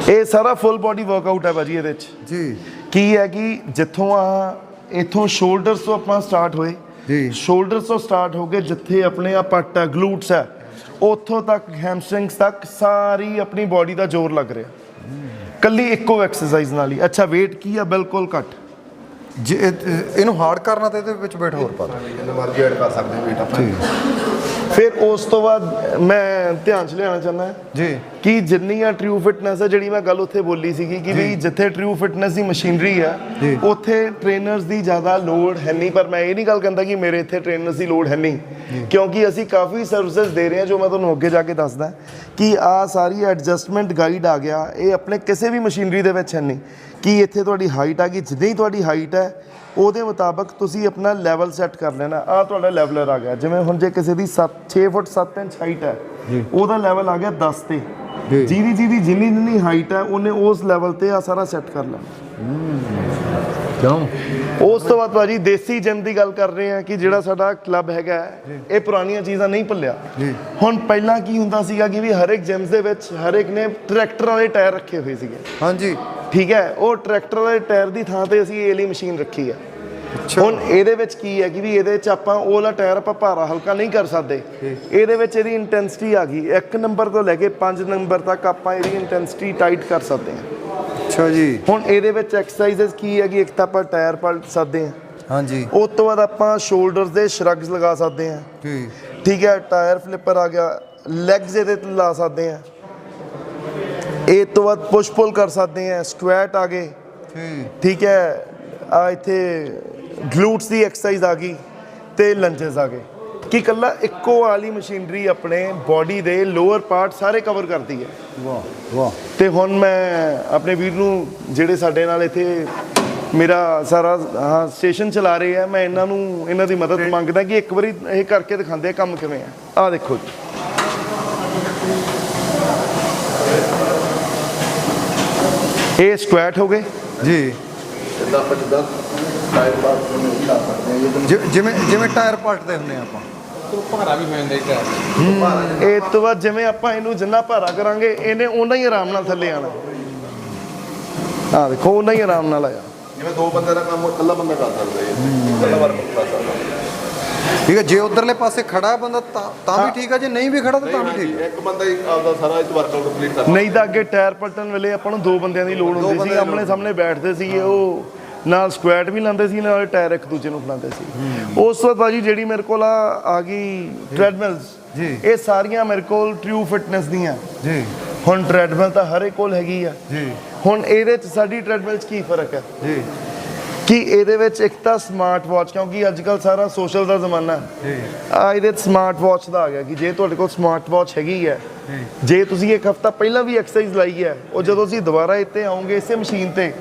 ਇਹ ਸਾਰਾ ਫੁੱਲ ਬਾਡੀ ਵਰਕਆਊਟ ਹੈ ਭਾਜੀ ਇਹਦੇ ਵਿੱਚ ਜੀ। ਕੀ ਹੈ ਕਿ ਜਿੱਥੋਂ ਆ ਇਥੋਂ ਸ਼ੋਲਡਰਸ ਤੋਂ ਆਪਾਂ ਸਟਾਰਟ ਹੋਏ। ਜੀ। ਸ਼ੋਲਡਰਸ ਤੋਂ ਸਟਾਰਟ ਹੋ ਕੇ ਜਿੱਥੇ ਆਪਣੇ ਆ ਪੱਟ ਹੈ ਗਲੂਟਸ ਹੈ ਉੱਥੋਂ ਤੱਕ ਹੈਮਸਟ੍ਰਿੰਗਸ ਤੱਕ ਸਾਰੀ ਆਪਣੀ ਬਾਡੀ ਦਾ ਜ਼ੋਰ ਲੱਗ ਰਿਹਾ। ਕੱਲੀ ਇੱਕੋ ਐਕਸਰਸਾਈਜ਼ ਨਾਲ ਹੀ। ਅੱਛਾ weight ਕੀ ਆ ਬਿਲਕੁਲ ਘੱਟ। ਜੇ ਇਹ- ਇਹਨੂੰ ਹਾਰਡ ਕਰਨਾ ਤੇ ਇਹਦੇ ਵਿੱਚ weight ਹੋਰ ਪਾ ਦਿਓ। ਜਿੰਨਾ ਮਰਜ਼ੀ ਐਡ ਕਰ ਸਕਦੇ ਹੋ weight ਆਪਣਾ ਫਿਰ ਉਸ ਤੋਂ ਬਾਅਦ ਮੈਂ ਧਿਆਨ ਚ ਲਿਆਉਣਾ ਚਾਹੁੰਦਾ ਜੀ। ਕਿ ਜਿੰਨੀ ਆ ਟਰੂ ਫਿਟਨੈਸ ਹੈ ਜਿਹੜੀ ਮੈਂ ਗੱਲ ਉੱਥੇ ਬੋਲੀ ਸੀਗੀ ਕਿ ਵੀ ਜਿੱਥੇ ਟਰੂ ਫਿਟਨੈਸ ਦੀ ਮਸ਼ੀਨਰੀ ਆ ਜੀ। ਉੱਥੇ ਟ੍ਰੇਨਰਸ ਦੀ ਜ਼ਿਆਦਾ ਲੋੜ ਹੈ ਨਹੀਂ। ਪਰ ਮੈਂ ਇਹ ਨਹੀਂ ਗੱਲ ਕਹਿੰਦਾ ਕਿ ਮੇਰੇ ਇੱਥੇ ਟ੍ਰੇਨਰਸ ਦੀ ਲੋੜ ਹੈ ਨਹੀਂ। ਕਿਉਂਕਿ ਅਸੀਂ ਕਾਫੀ ਸਰਵਿਸਿਜ਼ ਦੇ ਰਹੇ ਹਾਂ ਜੋ ਮੈਂ ਤੁਹਾਨੂੰ ਅੱਗੇ ਜਾ ਕੇ ਦੱਸਦਾ। ਕਿ ਆ ਸਾਰੀ ਐਡਜਸਟਮੈਂਟ ਗਾਈਡ ਆ ਗਿਆ। ਇਹ ਆਪਣੇ ਕਿਸੇ ਵੀ ਮਸ਼ੀਨਰੀ ਦੇ ਵਿੱਚ ਹੈ ਨਹੀਂ। ਕਿ ਇੱਥੇ ਤੁਹਾਡੀ ਹਾਈਟ ਆ ਗਈ ਜਿੰਨੀ ਤੁਹਾਡੀ ਹਾਈਟ ਹੈ ਉਹਦੇ ਮੁਤਾਬਕ ਤੁਸੀਂ ਆਪਣਾ ਲੈਵਲ ਸੈੱਟ ਕਰ ਲੈਣਾ। ਆ ਤੁਹਾਡਾ ਲੈਵਲਰ ਆ ਗਿਆ। ਜਿਵੇਂ ਹੁਣ ਜੇ ਕਿਸੇ ਦੀ 7 6 ਫੁੱਟ 7 ਇੰਚ ਹਾਈਟ ਹੈ ਉਹਦਾ ਲੈਵਲ ਆ ਗਿਆ 10 ਤੇ। ਜੀ। ਜਿਹਦੀ ਜਿਹਦੀ ਜਿੰਨੀ ਜਿੰਨੀ ਹਾਈਟ ਹੈ ਉਹਨੇ ਉਸ ਲੈਵਲ ਤੇ ਆ ਸਾਰਾ ਸੈੱਟ ਕਰ ਲੈਣਾ। ਕਿਉਂ? ਉਸ ਤੋਂ ਬਾਅਦ ਭਾਜੀ ਦੇਸੀ ਜਿਮ ਦੀ ਗੱਲ ਕਰ ਰਹੇ ਆ ਕਿ ਜਿਹੜਾ ਸਾਡਾ ਕਲੱਬ ਹੈਗਾ ਇਹ ਪੁਰਾਣੀਆਂ ਚੀਜ਼ਾਂ ਨਹੀਂ ਭੁੱਲਿਆ। ਜੀ। ਹੁਣ ਪਹਿਲਾਂ ਕੀ ਹੁੰਦਾ ਸੀਗਾ ਕਿ ਵੀ ਹਰ ਇੱਕ ਜਿਮਸ ਦੇ ਵਿੱਚ ਹਰ ਇੱਕ ਨੇ ਟਰੈਕਟਰ ਵਾਲੇ ਟਾਇਰ ਰੱਖੇ ਹੋਏ ਸੀਗੇ। ਹਾਂਜੀ। ਠੀਕ ਹੈ ਉਹ ਟਰੈਕਟਰ ਵਾਲੇ ਟਾਇਰ ਦੀ ਥਾਂ ਤੇ ਅਸੀਂ ਇਹ ਵਾਲੀ ਮਸ਼ੀਨ ਰੱਖੀ ਹੈ। ਹੁਣ ਇਹਦੇ ਵਿੱਚ ਕੀ ਹੈ ਕਿ ਵੀ ਇਹਦੇ ਵਿੱਚ ਆਪਾਂ ਉਹ ਵਾਲਾ ਟਾਇਰ ਆਪਾਂ ਭਾਰਾ ਹਲਕਾ ਨਹੀਂ ਕਰ ਸਕਦੇ। ਇਹਦੇ ਵਿੱਚ ਇਹਦੀ ਇੰਟੈਂਸਿਟੀ ਆ ਗਈ। 1 ਨੰਬਰ ਤੋਂ ਲੈ ਕੇ 5 ਨੰਬਰ ਤੱਕ ਆਪਾਂ ਇਹਦੀ ਇੰਟੈਂਸਿਟੀ ਟਾਈਟ ਕਰ ਸਕਦੇ ਹਾਂ। ਅੱਛਾ ਜੀ। ਹੁਣ ਇਹਦੇ ਵਿੱਚ ਐਕਸਰਸਾਈਜ਼ਸ ਕੀ ਹੈ ਕਿ ਇੱਕ ਤਾਂ ਆਪਾਂ ਟਾਇਰ ਪਲਟ ਸਕਦੇ ਹਾਂ। ਹਾਂਜੀ। ਉਸ ਤੋਂ ਬਾਅਦ ਆਪਾਂ ਸ਼ੋਲਡਰਸ ਦੇ ਸ਼ਰਗਸ ਲਗਾ ਸਕਦੇ ਹਾਂ। ਜੀ। ਠੀਕ ਹੈ ਟਾਇਰ ਫਲਿੱਪਰ ਆ ਗਿਆ। ਲੈਗਸ ਇਹਦੇ ਤੇ ਲਾ ਸਕਦੇ ਹਾਂ। ਇਹ ਤੋਂ ਬਾਅਦ ਪੁਸ਼ ਪੁਲ ਕਰ ਸਕਦੇ ਹਾਂ। ਸਕੁਐਟ ਆ ਗਏ। ਜੀ। ਠੀਕ ਹੈ। ਆ ਇੱਥੇ ਗਲੂਟਸ ਦੀ ਐਕਸਰਸਾਈਜ਼ ਆ ਗਈ ਤੇ ਲੰਜਸ ਆ ਗਏ। ਕਿ ਕੱਲਾ ਇੱਕੋ ਵਾਲੀ ਮਸ਼ੀਨਰੀ ਆਪਣੇ ਬਾਡੀ ਦੇ ਲੋਅਰ ਪਾਰਟ ਸਾਰੇ ਕਵਰ ਕਰਦੀ ਹੈ। ਵਾਹ ਵਾਹ। ਤੇ ਹੁਣ ਮੈਂ ਆਪਣੇ ਵੀਰ ਨੂੰ ਜਿਹੜੇ ਸਾਡੇ ਨਾਲ ਇੱਥੇ ਮੇਰਾ ਸਾਰਾ ਹਾਂ ਸਟੇਸ਼ਨ ਚਲਾ ਰਹੇ ਆ ਮੈਂ ਇਹਨਾਂ ਨੂੰ ਇਹਨਾਂ ਦੀ ਮਦਦ ਮੰਗਦਾ ਕਿ ਇੱਕ ਵਾਰੀ ਇਹ ਕਰਕੇ ਦਿਖਾਉਂਦੇ ਆ ਕੰਮ ਕਿਵੇਂ ਆ। ਆ ਦੇਖੋ ਜੀ। ਇਹ ਸਕੁਐਟ ਹੋ ਗਏ। ਜੀ। ਜਿੱਦਾਂ ਆਪਾਂ ਜਿੱਦਾਂ ਟਾਇਰ ਬਾਤ ਨੂੰ ਕਰ ਸਕਦੇ ਜਿਵੇਂ ਜਿਵੇਂ ਟਾਇਰ ਪਲਟਦੇ ਹੁੰਦੇ ਆ ਆਪਾਂ। ਤੋਂ ਭਾਰਾ ਵੀ ਹੋ ਜਾਂਦਾ ਇਹ ਇਹ ਤੋਂ ਬਾਅਦ ਜਿਵੇਂ ਆਪਾਂ ਇਹਨੂੰ ਜਿੰਨਾ ਭਾਰਾ ਕਰਾਂਗੇ ਇਹਨੇ ਓਨਾ ਹੀ ਆਰਾਮ ਨਾਲ ਥੱਲੇ ਆਣਾ। ਆ ਦੇਖੋ ਓਨਾ ਹੀ ਆਰਾਮ ਨਾਲ ਆਇਆ। ਜਿਵੇਂ ਦੋ ਬੰਦੇ ਦਾ ਕੰਮ ਇਕੱਲਾ ਬੰਦਾ ਕਰ ਸਕਦਾ ਹੈ ਇਕੱਲਾ ਵਰਕ ਕਰ ਸਕਦਾ। ਠੀਕ ਹੈ ਜੇ ਉਧਰਲੇ ਪਾਸੇ ਖੜਾ ਬੰਦਾ ਤਾਂ ਵੀ ਠੀਕ ਹੈ ਜੇ ਨਹੀਂ ਵੀ ਖੜਾ ਤਾਂ ਤਾਂ ਵੀ ਠੀਕ ਹੈ ਇੱਕ ਬੰਦਾ ਹੀ ਆਪਦਾ ਸਾਰਾ ਇਹ ਵਰਕਆਊਟ ਕੰਪਲੀਟ ਕਰ ਨਹੀਂ ਤਾਂ ਅੱਗੇ ਟਾਇਰ ਪਲਟਣ ਵੇਲੇ ਆਪਾਂ ਨੂੰ ਦੋ ਬੰਦਿਆਂ ਦੀ ਲੋੜ ਹੁੰਦੀ ਸੀ ਆਮਣੇ ਸਾਹਮਣੇ ਬੈਠਦੇ ਸੀ ਉਹ। ਨਾਲ ਸਕੁਐਟ ਵੀ ਲਾਉਂਦੇ ਸੀ ਨਾਲ ਟਾਇਰ ਇੱਕ ਦੂਜੇ ਨੂੰ ਫਲਾਉਂਦੇ ਸੀ। ਉਸ ਤੋਂ ਬਾਅਦ ਭਾਜੀ ਜਿਹੜੀ ਮੇਰੇ ਕੋਲ ਆ ਆ ਗਈ ਟ੍ਰੈਡਮਿਲਸ ਜੀ। ਇਹ ਸਾਰੀਆਂ ਮੇਰੇ ਕੋਲ ਟਰੂ ਫਿਟਨੈਸ ਦੀਆਂ। ਜੀ। ਹੁਣ ਟ੍ਰੈਡਮਿਲ ਤਾਂ ਹਰ ਇੱਕ ਕੋਲ ਹੈਗੀ ਆ। ਜੀ। ਹੁਣ ਇਹਦੇ ਚ ਸਾਡੀ ਟ੍ਰੈਡਮਿਲ ਚ ਕੀ ਫ਼ਰਕ ਹੈ ਜੀ। ਕਿ ਇਹਦੇ ਵਿੱਚ ਇੱਕ ਤਾਂ ਸਮਾਰਟ ਵਾਚ ਕਿਉਂਕਿ ਅੱਜ ਕੱਲ ਸਾਰਾ ਸੋਸ਼ਲ ਦਾ ਜ਼ਮਾਨਾ ਹੈ। ਜੀ। ਆ ਇਹਦੇ ਚ ਸਮਾਰਟ ਵਾਚ ਦਾ ਆ ਗਿਆ ਕਿ ਜੇ ਤੁਹਾਡੇ ਕੋਲ ਸਮਾਰਟ ਵਾਚ ਹੈਗੀ ਹੈ ਜੇ। ਤੁਸੀਂ ਇੱਕ ਹਫਤਾ ਪਹਿਲਾਂ ਵੀ ਐਕਸਰਸਾਈਜ਼ ਲਾਈ ਹੈ ਉਹ ਜਦੋਂ ਤੁਸੀਂ ਦੁਬਾਰਾ ਇੱਥੇ ਆਓਗੇ ਇਸੇ ਮਸ਼ੀਨ ਤੇ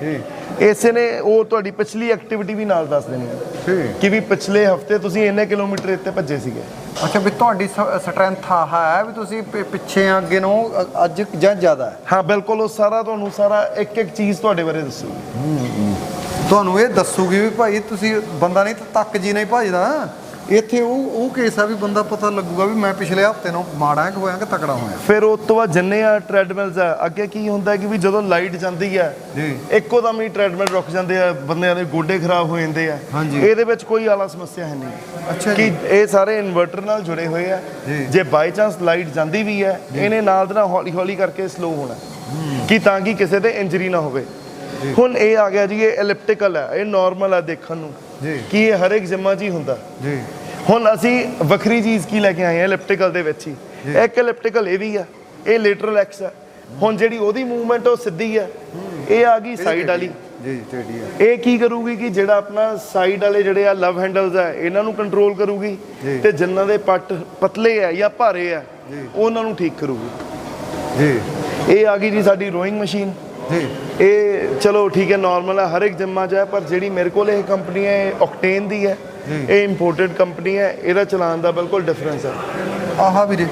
ਇਸੇ ਨੇ ਉਹ ਤੁਹਾਡੀ ਪਿਛਲੀ ਐਕਟੀਵਿਟੀ ਵੀ ਨਾਲ ਦੱਸ ਦੇਣੀ ਹੈ। ਠੀਕ। ਕਿ ਵੀ ਪਿਛਲੇ ਹਫ਼ਤੇ ਤੁਸੀਂ ਇੰਨੇ ਕਿਲੋਮੀਟਰ ਇੱਥੇ ਭੱਜੇ ਸੀਗੇ। ਅੱਛਾ ਵੀ ਤੁਹਾਡੀ ਸਟਰੈਂਥ ਆ ਹੈ ਵੀ ਤੁਸੀਂ ਪਿੱਛੇ ਆ ਅੱਗੇ ਨੂੰ ਅੱਜ ਜਾਂ ਜ਼ਿਆਦਾ ਹੈ? ਹਾਂ ਬਿਲਕੁਲ ਉਹ ਸਾਰਾ ਤੁਹਾਨੂੰ ਸਾਰਾ ਇੱਕ ਇੱਕ ਚੀਜ਼ ਤੁਹਾਡੇ ਬਾਰੇ ਦੱਸੂਗੀ। ਤੁਹਾਨੂੰ ਇਹ ਦੱਸੂਗੀ ਵੀ ਭਾਈ ਤੁਸੀਂ ਬੰਦਾ ਨਹੀਂ ਤਾਂ ਤੱਕ ਜੀ ਨਹੀਂ ਭਜਦਾ। ਇੱਥੇ ਉਹ ਉਹ ਕੇਸ ਆ ਵੀ ਬੰਦਾ ਪਤਾ ਲੱਗੂਗਾ ਵੀ ਮੈਂ ਪਿਛਲੇ ਹਫ਼ਤੇ ਨੂੰ ਮਾੜਾ ਕਿ ਹੋਇਆ ਕਿ ਤਕੜਾ ਹੋਇਆ। ਫਿਰ ਉਸ ਤੋਂ ਬਾਅਦ ਜਿੰਨੇ ਆ ਟ੍ਰੈਡਮਿਲਸ ਆ ਅੱਗੇ ਕੀ ਹੁੰਦਾ ਕਿ ਵੀ ਜਦੋਂ ਲਾਈਟ ਜਾਂਦੀ ਹੈ ਜੀ। ਇੱਕੋ ਦਮ ਹੀ ਟ੍ਰੈਡਮਿਲ ਰੁਕ ਜਾਂਦੇ ਆ ਬੰਦਿਆਂ ਦੇ ਗੋਡੇ ਖਰਾਬ ਹੋ ਜਾਂਦੇ ਆ। ਹਾਂਜੀ। ਇਹਦੇ ਵਿੱਚ ਕੋਈ ਆਲਾ ਸਮੱਸਿਆ ਹੈ ਨਹੀਂ। ਅੱਛਾ ਕਿ ਇਹ ਸਾਰੇ ਇਨਵਰਟਰ ਨਾਲ ਜੁੜੇ ਹੋਏ ਆ। ਜੀ। ਜੇ ਬਾਈ ਚਾਂਸ ਲਾਈਟ ਜਾਂਦੀ ਵੀ ਹੈ ਇਹਨੇ ਨਾਲ ਦੇ ਨਾਲ ਹੌਲੀ ਹੌਲੀ ਕਰਕੇ ਸਲੋ ਹੋਣਾ। ਕਿ ਤਾਂ ਕਿ ਕਿਸੇ ਤੇ ਇੰਜਰੀ ਨਾ ਹੋਵੇ। ਹੁਣ ਇਹ ਆ ਗਿਆ ਜੀ ਇਹ ਐਲਿਪਟੀਕਲ ਹੈ ਇਹ ਨਾਰਮਲ ਹੈ ਦੇਖਣ ਨੂੰ। ਜੀ। ਕਿ ਇਹ ਹਰ ਇੱਕ ਜਿੰਮਾਂ ਹੀ ਹੁੰਦਾ? ਜੀ। ਹੁਣ ਅਸੀਂ ਵੱਖਰੀ ਚੀਜ਼ ਕੀ ਲੈ ਕੇ ਆਏ ਹਾਂ? ਐਲਿਪਟੀਕਲ ਦੇ ਵਿੱਚ ਹੀ। ਇੱਕ ਐਲਿਪਟੀਕਲ ਇਹ ਵੀ ਆ ਇਹ ਲੇਟਰਲ ਐਕਸ ਹੈ ਹੁਣ ਜਿਹੜੀ ਉਹਦੀ ਮੂਵਮੈਂਟ ਉਹ ਸਿੱਧੀ ਹੈ ਇਹ ਆ ਗਈ ਸਾਈਡ ਵਾਲੀ। ਜੀ ਇਹ ਕੀ ਕਰੂਗੀ ਕਿ ਜਿਹੜਾ ਆਪਣਾ ਸਾਈਡ ਵਾਲੇ ਜਿਹੜੇ ਆ ਲਵ ਹੈਂਡਲਸ ਆ ਇਹਨਾਂ ਨੂੰ ਕੰਟਰੋਲ ਕਰੂਗੀ ਜੀ। ਤੇ ਜਿਨ੍ਹਾਂ ਦੇ ਪੱਟ ਪਤਲੇ ਆ ਜਾਂ ਭਾਰੇ ਆ ਉਹਨਾਂ ਨੂੰ ਠੀਕ ਕਰੂਗੀ। ਜੀ। ਇਹ ਆ ਗਈ ਜੀ ਸਾਡੀ ਰੋਇੰਗ ਮਸ਼ੀਨ ਜੀ। ਇਹ ਚਲੋ ਠੀਕ ਹੈ ਨਾਰਮਲ ਹੈ ਹਰ ਇੱਕ ਜਿੰਮਾਂ 'ਚ ਹੈ ਪਰ ਜਿਹੜੀ ਮੇਰੇ ਕੋਲ ਇਹ ਕੰਪਨੀ ਹੈ ਆਕਟੇਨ ਦੀ ਹੈ। ਇਹ ਇੰਪੋਰਟਡ ਕੰਪਨੀ ਹੈ ਇਹਦਾ ਚਲਾਉਣ ਦਾ ਬਿਲਕੁਲ ਡਿਫਰੈਂਸ ਹੈ। ਆਹਾ ਵੀਰੇ।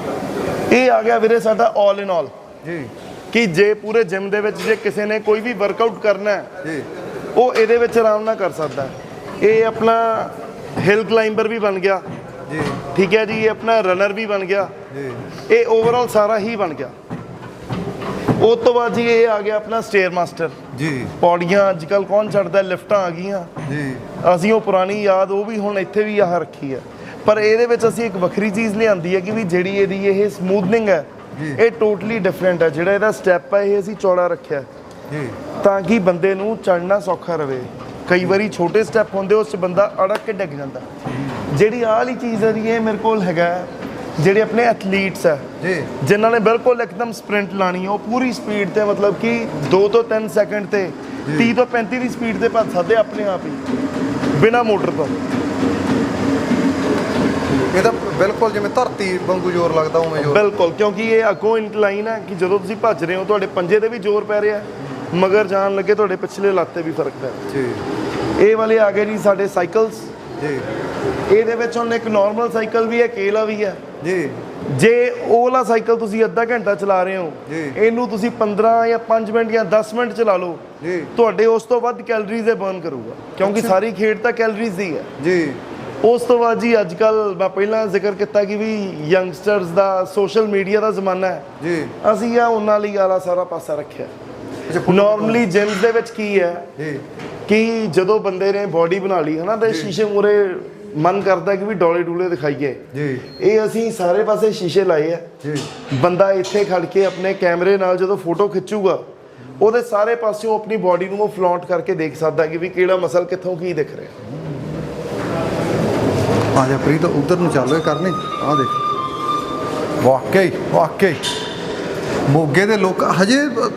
ਇਹ ਆ ਗਿਆ ਵੀਰੇ ਸਾਡਾ 올 ਇਨ 올 ਜੀ। ਕਿ ਜੇ ਪੂਰੇ ਜਿਮ ਦੇ ਵਿੱਚ ਜੇ ਕਿਸੇ ਨੇ ਕੋਈ ਵੀ ਵਰਕਆਊਟ ਕਰਨਾ ਹੈ ਜੀ। ਉਹ ਇਹਦੇ ਵਿੱਚ ਆਰਾਮ ਨਾਲ ਕਰ ਸਕਦਾ। ਇਹ ਆਪਣਾ ਹਿਲ ਕਲਾਈਂਬਰ ਵੀ ਬਣ ਗਿਆ। ਜੀ। ਠੀਕ ਹੈ ਜੀ ਇਹ ਆਪਣਾ ਰਨਰ ਵੀ ਬਣ ਗਿਆ। ਜੀ। ਇਹ ਓਵਰਆਲ ਸਾਰਾ ਹੀ ਬਣ ਗਿਆ। ਉਸ ਤੋਂ ਬਾਅਦ ਜੀ ਇਹ ਆ ਗਿਆ ਆਪਣਾ ਸਟੇਅਰ ਮਾਸਟਰ ਜੀ। ਪੌੜੀਆਂ ਅੱਜ ਕੱਲ ਕੌਣ ਚੜਦਾ ਲਿਫਟਾਂ ਆ ਗਈਆਂ। ਜੀ। ਅਸੀਂ ਉਹ ਪੁਰਾਣੀ ਯਾਦ ਉਹ ਵੀ ਹੁਣ ਇੱਥੇ ਵੀ ਆਹ ਰੱਖੀ ਹੈ। ਪਰ ਇਹਦੇ ਵਿੱਚ ਅਸੀਂ ਇੱਕ ਵੱਖਰੀ ਚੀਜ਼ ਲਿਆਂਦੀ ਹੈ ਕਿ ਵੀ ਜਿਹੜੀ ਇਹਦੀ ਇਹ ਸਮੂਥਨਿੰਗ ਹੈ। ਇਹ ਟੋਟਲੀ ਡਿਫਰੈਂਟ ਹੈ। ਜਿਹੜਾ ਇਹਦਾ ਸਟੈਪ ਹੈ ਇਹ ਅਸੀਂ ਚੌੜਾ ਰੱਖਿਆ ਹੈ, ਜੀ। ਤਾਂ ਕਿ ਬੰਦੇ ਨੂੰ ਚੜਨਾ ਸੌਖਾ ਰਵੇ। ਕਈ ਵਾਰੀ ਛੋਟੇ ਸਟੈਪ ਹੁੰਦੇ ਉਸ 'ਚ ਬੰਦਾ ਅੜਕ ਕੇ ਡਿੱਗ ਜਾਂਦਾ। ਜਿਹੜੀ ਆਹ ਵਾਲੀ ਚੀਜ਼ ਹੈ ਜੀ ਇਹ ਮੇਰੇ ਕੋਲ ਹੈਗਾ ਜਿਹੜੇ ਆਪਣੇ ਐਥਲੀਟਸ ਹੈ ਜੀ। ਜਿਨ੍ਹਾਂ ਨੇ ਬਿਲਕੁਲ ਇੱਕਦਮ ਸਪ੍ਰਿੰਟ ਲਾਣੀ ਹੈ ਉਹ ਪੂਰੀ ਸਪੀਡ ਤੇ ਮਤਲਬ ਕਿ 2 ਤੋਂ 3 ਸੈਕਿੰਡ ਤੇ 30 ਤੋਂ 35 ਦੀ ਸਪੀਡ ਤੇ ਭੱਜ ਸਕਦੇ ਆਪਣੇ ਆਪ ਹੀ ਬਿਨਾ ਮੋਟਰ ਤੋਂ। ਇਹਦਾ ਬਿਲਕੁਲ ਜਿਵੇਂ ਧਰਤੀ ਵਾਂਗੂ ਜ਼ੋਰ ਲੱਗਦਾ ਉਵੇਂ ਜ਼ੋਰ। ਬਿਲਕੁਲ ਕਿਉਂਕਿ ਇਹ ਅੱਗੋਂ ਇਨਕਲਾਈਨ ਹੈ ਕਿ ਜਦੋਂ ਤੁਸੀਂ ਭੱਜ ਰਹੇ ਹੋ ਤੁਹਾਡੇ ਪੰਜੇ ਤੇ ਵੀ ਜ਼ੋਰ ਪੈ ਰਿਹਾ ਮਗਰ ਜਾਣ ਲੱਗੇ ਤੁਹਾਡੇ ਪਿਛਲੇ ਲੱਤ ਤੇ ਵੀ ਫ਼ਰਕ ਪੈ ਰਿਹਾ ਜੀ। ਇਹ ਵਾਲੇ ਆ ਗਏ ਜੀ ਸਾਡੇ ਸਾਈਕਲਸ ਜੀ। ਇਹਦੇ ਵਿੱਚ ਹੁਣ ਇੱਕ ਨਾਰਮਲ ਸਾਈਕਲ ਵੀ ਹੈ ਕੇਲਾ ਵੀ ਹੈ। ਜੀ। ਜੇ ਉਹ ਵਾਲਾ ਸਾਈਕਲ ਤੁਸੀਂ ਅੱਧਾ ਘੰਟਾ ਚਲਾ ਰਹੇ ਹੋ। ਇਹਨੂੰ ਤੁਸੀਂ 15 ਜਾਂ 5 ਮਿੰਟ ਜਾਂ 10 ਮਿੰਟ ਚਲਾ ਲਓ ਜੀ। ਤੁਹਾਡੇ ਉਸ ਤੋਂ ਵੱਧ ਕੈਲਰੀਜ਼ ਇਹ ਬਰਨ ਕਰੂਗਾ ਕਿਉਂਕਿ ਸਾਰੀ ਖੇਡ ਤਾਂ ਕੈਲਰੀਜ਼ ਦੀ ਹੈ। ਜੀ। ਉਸ ਤੋਂ ਬਾਅਦ ਜੀ ਅੱਜ ਕੱਲ ਮੈਂ ਪਹਿਲਾਂ ਜ਼ਿਕਰ ਕੀਤਾ ਕਿ ਵੀ ਯੰਗਸਟਰਸ ਦਾ ਸੋਸ਼ਲ ਮੀਡੀਆ ਦਾ ਜ਼ਮਾਨਾ ਹੈ। ਜੀ। ਅਸੀਂ ਆ ਉਹਨਾਂ ਲਈ ਆਲਾ ਸਾਰਾ ਪਾਸਾ ਰੱਖਿਆ। ਨਾਰਮਲੀ ਜਿਮਸ ਦੇ ਵਿੱਚ ਕੀ ਹੈ ਜੀ। ਕਿ ਜਦੋਂ ਬੰਦੇ ਨੇ ਬਾਡੀ ਬਣਾ ਲਈ ਹਨਾ ਤੇ ਸ਼ੀਸ਼ੇ ਮੂਰੇ ਮਨ ਕਰਦਾ ਕਿ ਵੀ ਡੋਲੇ ਡੂਲੇ ਦਿਖਾਈਏ। ਜੀ। ਇਹ ਅਸੀਂ ਸਾਰੇ ਪਾਸੇ ਸ਼ੀਸ਼ੇ ਲਾਏ ਆ। ਜੀ। ਬੰਦਾ ਇੱਥੇ ਖੜ ਕੇ ਆਪਣੇ ਕੈਮਰੇ ਨਾਲ ਜਦੋਂ ਫੋਟੋ ਖਿੱਚੂਗਾ ਉਹਦੇ ਸਾਰੇ ਪਾਸਿਓਂ ਆਪਣੀ ਬਾਡੀ ਨੂੰ ਉਹ ਫਲੌਂਟ ਕਰਕੇ ਦੇਖ ਸਕਦਾ ਕਿ ਵੀ ਕਿਹੜਾ ਮਸਲ ਕਿੱਥੋਂ ਕੀ ਦਿਖ ਰਿਹਾ। ਆ ਜਾ ਪ੍ਰੀਤ ਉਧਰ ਨੂੰ ਚੱਲ ਓਏ ਕਰਨੇ। ਆ ਦੇਖ। ਵਾਕਈ ਵਾਕਈ। ਮੋਗੇ ਦੇ ਲੋਕ ਹਜੇ